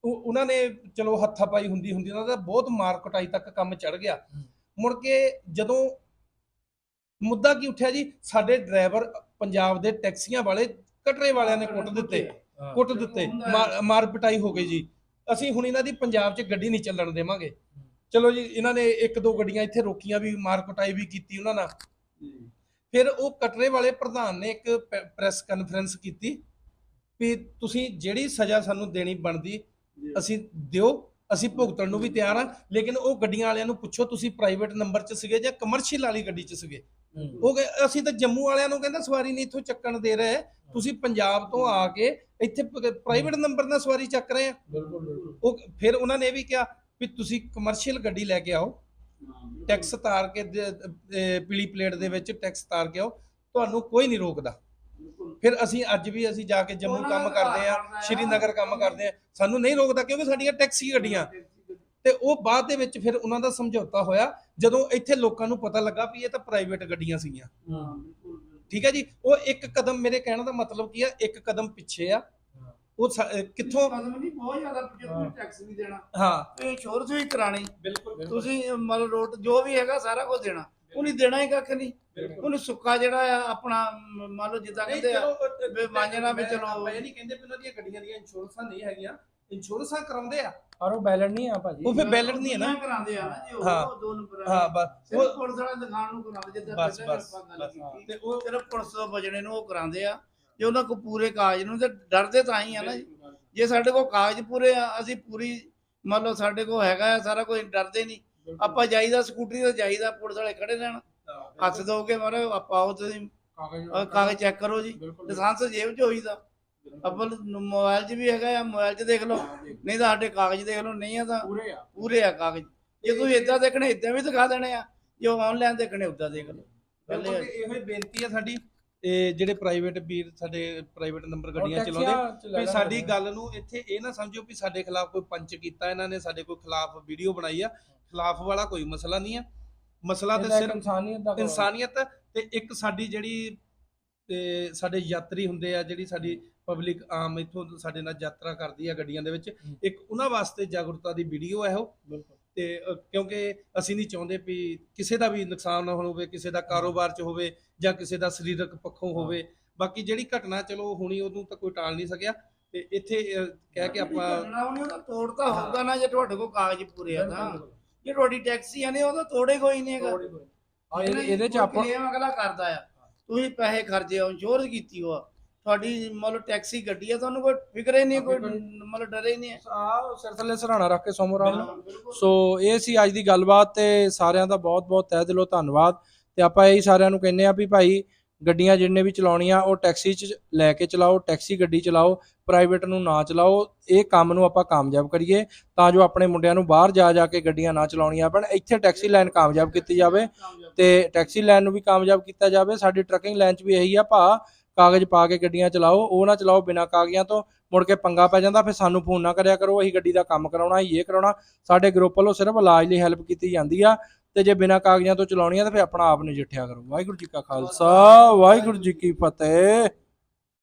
ਉਹ ਉਹਨਾਂ ਨੇ ਚਲੋ ਹੱਥਾ ਪਾਈ ਹੁੰਦੀ ਹੁੰਦੀ ਉਹਨਾਂ ਦਾ ਬਹੁਤ ਮਾਰ ਕੁਟਾਈ ਤੱਕ ਕੰਮ ਚੜ ਗਿਆ। ਮੁੜ ਕੇ ਜਦੋਂ ਮੁੱਦਾ ਕੀ ਉੱਠਿਆ ਜੀ? ਸਾਡੇ ਡਰਾਈਵਰ ਪੰਜਾਬ ਦੇ ਟੈਕਸੀਆਂ ਵਾਲੇ ਕਟਰੇ ਵਾਲਿਆਂ ਨੇ ਕੁੱਟ ਦਿੱਤੇ। ਕੁੱਟ ਦਿੱਤੇ। ਮਾਰ ਪਿਟਾਈ ਹੋ ਗਈ ਜੀ। ਅਸੀਂ ਹੁਣ ਇਹਨਾਂ ਦੀ ਪੰਜਾਬ 'ਚ ਗੱਡੀ ਨਹੀਂ ਚੱਲਣ ਦੇਵਾਂਗੇ। ਚਲੋ ਜੀ ਇਹਨਾਂ ਨੇ ਇੱਕ ਦੋ ਗੱਡੀਆਂ ਇੱਥੇ ਰੋਕੀਆਂ ਵੀ ਮਾਰ ਕੁਟਾਈ ਵੀ ਕੀਤੀ ਉਹਨਾਂ ਨਾਲ। ਫਿਰ ਉਹ ਕਟਰੇ ਵਾਲੇ ਪ੍ਰਧਾਨ ਨੇ ਇੱਕ ਪ੍ਰੈਸ ਕਾਨਫਰੰਸ ਕੀਤੀ ਵੀ ਤੁਸੀਂ ਜਿਹੜੀ ਸਜ਼ਾ ਸਾਨੂੰ ਦੇਣੀ ਬਣਦੀ ਅਸੀਂ ਦਿਓ। ਅਸੀਂ ਭੁਗਤਣ ਨੂੰ ਵੀ ਤਿਆਰ ਹਾਂ ਲੇਕਿਨ ਉਹ ਗੱਡੀਆਂ ਵਾਲਿਆਂ ਨੂੰ ਪੁੱਛੋ ਤੁਸੀਂ ਪ੍ਰਾਈਵੇਟ ਨੰਬਰ 'ਚ ਸੀਗੇ ਜਾਂ ਕਮਰਸ਼ੀਅਲ ਵਾਲੀ ਗੱਡੀ 'ਚ ਸੀਗੇ? ਉਹ ਕਹੇ- ਅਸੀਂ ਤਾਂ ਜੰਮੂ ਵਾਲਿਆਂ ਨੂੰ ਕਹਿੰਦਾ ਸਵਾਰੀ ਨਹੀਂ ਇੱਥੋਂ ਚੱਕਣ ਦੇ ਰਹੇ ਤੁਸੀਂ ਪੰਜਾਬ ਤੋਂ ਆ ਕੇ ਇੱਥੇ ਪ੍ਰਾਈਵੇਟ ਨੰਬਰ ਨਾਲ ਸਵਾਰੀ ਚੱਕ ਰਹੇ ਆ। ਬਿਲਕੁਲ ਬਿਲਕੁਲ। ਉਹ ਫਿਰ ਉਹਨਾਂ ਨੇ ਇਹ ਵੀ ਕਿਹਾ ਵੀ ਤੁਸੀਂ ਕਮਰਸ਼ੀਅਲ ਗੱਡੀ ਲੈ ਕੇ ਆਓ ਟੈਕਸ ਤਾਰ ਕੇ ਦੇ- ਅਹ ਪੀਲੀ ਪਲੇਟ ਦੇ ਵਿੱਚ ਟੈਕਸ ਤਾਰ ਕੇ ਆਓ ਤੁਹਾਨੂੰ ਕੋਈ ਨਹੀਂ ਰੋਕਦਾ। ਫਿਰ ਅਸੀਂ ਅੱਜ ਵੀ ਅਸੀਂ ਜਾ ਕੇ ਜੰਮੂ ਕੰਮ ਕਰਦੇ ਆ। ਸ਼੍ਰੀਨਗਰ ਕੰਮ ਕਰਦੇ ਆ ਸਾਨੂੰ ਨਹੀਂ ਰੋਕਦਾ ਕਿਉਂਕਿ ਸਾਡੀਆਂ ਟੈਕਸੀ ਗੱਡੀਆਂ। ਤੇ ਉਹ ਬਾਅਦ ਦੇ ਵਿੱਚ ਫਿਰ ਉਹਨਾਂ ਦਾ ਸਮਝੌਤਾ ਹੋਇਆ ਜਦੋਂ ਇੱਥੇ ਲੋਕਾਂ ਨੂੰ ਪਤਾ ਲੱਗਾ ਵੀ ਇਹ ਤਾਂ ਪ੍ਰਾਈਵੇਟ ਗੱਡੀਆਂ ਸੀਗੀਆਂ। ਠੀਕ ਹੈ ਜੀ? ਉਹ ਇੱਕ ਕਦਮ ਮੇਰੇ ਕਹਿਣ ਦਾ ਮਤਲਬ ਕੀ ਆ ਇੱਕ ਕਦਮ ਪਿੱਛੇ ਆ। ਉਹ ਕਿੱਥੋਂ ਕਦਮ ਨਹੀਂ ਬਹੁਤ ਜ਼ਿਆਦਾ ਪਿੱਛੇ ਤੁਸੀਂ ਟੈਕਸ ਵੀ ਦੇਣਾ। ਹਾਂ। ਵੀ ਕਰਾਣੀ ਬਿਲਕੁਲ ਤੁਸੀਂ ਮਤਲਬ ਰੋਡ ਜੋ ਵੀ ਹੈਗਾ ਸਾਰਾ ਕੁਝ ਦੇਣਾ। ਉਹਨੇ ਦੇਣਾ ਹੀ ਕੱਖ ਨਹੀਂ। ਉਹਨੂੰ ਸੁੱਕਾ ਜਿਹੜਾ ਆ ਆਪਣਾ ਮੰਨ ਲਓ ਜਿੱਦਾਂ ਕਹਿੰਦੇ ਆ ਚਲੋ ਵੀ ਮਾਂਜਣਾ ਵੀ ਚਲੋ- ਇਹ ਨਹੀਂ ਕਹਿੰਦੇ ਵੀ ਉਹਨਾਂ ਦੀਆਂ ਗੱਡੀਆਂ ਦੀਆਂ ਇੰਸ਼ੋਰੈਂਸਾਂ ਨਹੀਂ ਹੈਗੀਆਂ। ਇੰਸ਼ੋਰੈਂਸਾਂ ਕਰਾਉਂਦੇ ਆ। ਪਰ ਉਹ ਬੈਲੈਂਸ ਨਹੀਂ ਆ ਭਾਜੀ। ਉਹ ਫਿਰ ਬੈਲਟ ਨਹੀਂ ਹੈ ਨਾ। ਕਰਾਉਂਦੇ ਆ ਨਾ ਜੀ ਉਹ। ਦੋ ਨੰਬਰ ਹਾਂ ਬਸ। ਉਹ ਪੁਲਿਸ ਵਾਲੇ ਦਿਖਾਣ ਨੂੰ ਕਰਾਉਂਦੇ ਜਿੱਦਾਂ ਬਸ ਬਸ। ਤੇ ਉਹ ਸਿਰਫ ਪੁਲਿਸ ਤੋਂ ਬਚਣੇ ਨੂੰ ਉਹ ਕਰਾਉਂਦੇ ਆ। ਜੇ ਉਹਨਾਂ ਕੋਲ ਪੂਰੇ ਕਾਗਜ਼ ਨੂੰ ਤੇ ਡਰਦੇ ਤਾਂ ਹੀ ਆ ਨਾ ਜੀ। ਜੇ ਸਾਡੇ ਕੋਲ ਕਾਗਜ਼ ਪੂਰੇ ਆ ਅਸੀਂ ਪੂਰੀ ਮੰਨ ਲਓ ਸਾਡੇ ਕੋਲ ਹੈਗਾ ਆ ਸਾਰਾ ਕੋਈ ਡਰਦੇ ਨਹੀਂ। ਆਪਾਂ ਜਾਈਦਾ ਸਕੂਟਰੀ ਤੇ ਜਾਈਦਾ ਪੁਲਿਸ ਵਾਲੇ ਖੜੇ ਰਹਿਣ। ਹੱਥ ਦੋਗੇ ਮਾਰੇ ਆਪਾਂ ਆਓ ਤੁਸੀਂ। ਕਾਗਜ਼ ਚੈੱਕ ਕਰੋ ਜੀ। ਲਾਇਸੈਂਸ ਜੇਬ 'ਚ ਹੋਈਦਾ। ਆਪਾਂ ਨੂੰ ਮੋਬਾਈਲ 'ਚ ਵੀ ਹੈਗਾ ਆ ਮੋਬਾਈਲ 'ਚ ਦੇਖ ਲਓ। ਨਹੀਂ ਤਾਂ ਸਾਡੇ ਕਾਗਜ਼ ਦੇਖ ਲਓ ਨਹੀਂ ਆ ਤਾਂ ਪੂਰੇ ਆ। ਪੂਰੇ ਆ ਕਾਗਜ਼। ਜੇ ਤੁਸੀਂ ਇਦਾਂ ਦੇਖਣੇ ਇਦਾਂ ਵੀ ਦਿਖਾ ਦੇਣੇ ਆ। ਜੋ ਆਨਲਾਈਨ ਦੇਖਣੇ ਉਦਾਂ ਦੇਖ ਲਓ। ਪਹਿਲੇ ਇਹੋ ਹੀ ਬੇਨਤੀ ਆ ਸਾਡੀ। ਇਹ ਜਿਹੜੇ ਪ੍ਰਾਈਵੇਟ ਵੀਰ ਸਾਡੇ ਪ੍ਰਾਈਵੇਟ ਨੰਬਰ ਗੱਡੀਆਂ ਚਲਾਉਂਦੇ ਵੀ ਸਾਡੀ ਗੱਲ ਨੂੰ ਇੱਥੇ ਇਹ ਨਾ ਸਮਝੋ ਵੀ ਸਾਡੇ ਖਿਲਾਫ ਕੋਈ ਪੰਚ ਕੀਤਾ ਇਹਨਾਂ ਨੇ ਸਾਡੇ ਕੋਈ ਖਿਲਾਫ ਵੀਡੀਓ ਬਣਾਈ ਆ। ਖਿਲਾਫ ਵਾਲਾ ਕੋਈ ਮਸਲਾ ਨਹੀਂ ਆ। ਮਸਲਾ ਤੇ ਸਿਰਫ ਇਨਸਾਨੀਅਤ ਦਾ ਇਨਸਾਨੀਅਤ ਤੇ ਇੱਕ ਸਾਡੀ ਜਿਹੜੀ ਤੇ ਸਾਡੇ ਯਾਤਰੀ ਹੁੰਦੇ ਆ ਜਿਹੜੀ ਸਾਡੀ ਪਬਲਿਕ ਆਮ ਇੱਥੋਂ ਸਾਡੇ ਨਾਲ ਯਾਤਰਾ ਕਰਦੀ ਆ ਗੱਡੀਆਂ ਦੇ ਵਿੱਚ। ਇੱਕ ਉਹਨਾਂ ਵਾਸਤੇ ਜਾਗਰੂਕਤਾ ਦੀ ਵੀਡੀਓ ਹੈ ਉਹ ਤੇ ਕਿਉਂਕਿ ਅਸੀਂ ਨਹੀਂ ਚਾਹੁੰਦੇ ਵੀ ਕਿਸੇ ਦਾ ਵੀ ਨੁਕਸਾਨ ਨਾ ਹੋਵੇ ਕਿਸੇ ਦਾ ਕਾਰੋਬਾਰ 'ਚ ਹੋਵੇ ਜਾਂ ਕਿਸੇ ਦਾ ਸਰੀਰਕ ਪੱਖੋਂ ਹੋਵੇ। ਬਾਕੀ ਜਿਹੜੀ ਘਟਨਾ ਚਲੋ ਹੁਣੀ ਉਹਨੂੰ ਤਾਂ ਕੋਈ ਟਾਲ ਨਹੀਂ ਸਕਿਆ। ਤੇ ਇੱਥੇ ਕਹਿ ਕੇ ਆਪਾਂ ਤੋੜ ਤਾਂ ਹੋਊਗਾ ਨਾ ਜੇ ਤੁਹਾਡੇ ਕੋਲ ਕਾਗਜ਼ ਪੂਰੇ ਆ ਤਾਂ। ਜੇ ਤੁਹਾਡੀ ਟੈਕਸੀ ਆ ਨੇ ਉਹਦਾ ਤੋੜੇ ਕੋਈ ਨਹੀਂ ਹੈਗਾ। ਆ ਇਹਦੇ ਇਹਦੇ ਚ ਆਪਾਂ ਕਲੇਮ ਅਗਲਾ ਕਰਦਾ ਆ। ਤੁਸੀਂ ਪੈਸੇ ਖਰਚੇ ਆ ਇੰਸ਼ੋਰੈਂਸ ਕੀਤੀ ਹੋ ਤੁਹਾਡੀ ਮਤਲਬ ਟੈਕਸੀ ਗੱਡੀ ਆ ਤੁਹਾਨੂੰ ਕੋਈ ਫਿਕਰ ਹੀ ਨਹੀਂ ਕੋਈ ਮਤਲਬ ਡਰੇ ਹੀ ਨਹੀਂ ਹੈ। ਆ ਸਿਰ ਥੱਲੇ ਸਰਾਣਾ ਰੱਖ ਕੇ ਸੋਮੋ ਰਾਮ। ਸੋ ਇਹ ਸੀ ਅੱਜ ਦੀ ਗੱਲਬਾਤ ਤੇ ਸਾਰਿਆਂ ਦਾ ਬਹੁਤ-ਬਹੁਤ ਤਹਿ ਦਿਲੋਂ ਧੰਨਵਾਦ। ਤੇ ਆਪਾਂ ਇਹੀ ਸਾਰਿਆਂ ਨੂੰ ਕਹਿੰਨੇ ਆ ਵੀ ਭਾਈ ਗੱਡੀਆਂ ਜਿੰਨੇ ਵੀ ਚਲਾਉਣੀਆਂ, ਉਹ ਟੈਕਸੀ 'ਚ ਲੈ ਕੇ ਚਲਾਓ, ਟੈਕਸੀ ਗੱਡੀ ਚਲਾਓ, ਪ੍ਰਾਈਵੇਟ ਨੂੰ ਨਾ ਚਲਾਓ, ਇਹ ਕੰਮ ਨੂੰ ਆਪਾਂ ਕਾਮਯਾਬ ਕਰੀਏ ਤਾਂ ਜੋ ਆਪਣੇ ਮੁੰਡਿਆਂ ਨੂੰ ਬਾਹਰ ਜਾ ਜਾ ਕੇ ਗੱਡੀਆਂ ਨਾ ਚਲਾਉਣੀਆਂ ਪੈਣ, ਇੱਥੇ ਟੈਕਸੀ ਲਾਈਨ ਕਾਮਯਾਬ ਕੀਤੀ ਜਾਵੇ ਤੇ ਟੈਕਸੀ ਲਾਈਨ ਨੂੰ ਵੀ ਕਾਮਯਾਬ ਕੀਤਾ ਜਾਵੇ। ਸਾਡੀ ਟਰੱਕਿੰਗ ਲਾਈਨ 'ਚ ਵੀ ਇਹੀ ਆ, ਭਾ ਕਾਗਜ਼ ਪਾ ਕੇ ਗੱਡੀਆਂ ਚਲਾਓ, ਉਹ ਨਾ ਚਲਾਓ ਬਿਨਾਂ ਕਾਗਜ਼ਾਂ ਤੋਂ, ਮੁੜ ਕੇ ਪੰਗਾ ਪੈ ਜਾਂਦਾ, ਫਿਰ ਸਾਨੂੰ ਫੋਨ ਨਾ ਕਰਿਆ ਕਰੋ, ਅਸੀਂ ਗੱਡੀ ਦਾ ਕੰਮ ਕਰਾਉਣਾ ਇਹ ਕਰਾਉਣਾ। ਸਾਡੇ ਗਰੁੱਪ ਵੱਲੋਂ ਸਿਰਫ ਇਲਾਜ ਲਈ ਹੈਲਪ ਕੀਤੀ ਜਾਂਦੀ ਆ ਤੇ ਜੇ ਬਿਨਾਂ ਕਾਗਜ਼ਾਂ ਤੋਂ ਚਲਾਉਣੀ ਆ ਤਾਂ ਫਿਰ ਆਪਣਾ ਆਪ ਨਜਿੱਠਿਆ ਕਰੋ। ਵਾਹਿਗੁਰੂ ਜੀ ਕਾ ਖਾਲਸਾ, ਵਾਹਿਗੁਰੂ ਜੀ ਕੀ ਫਤਿਹ।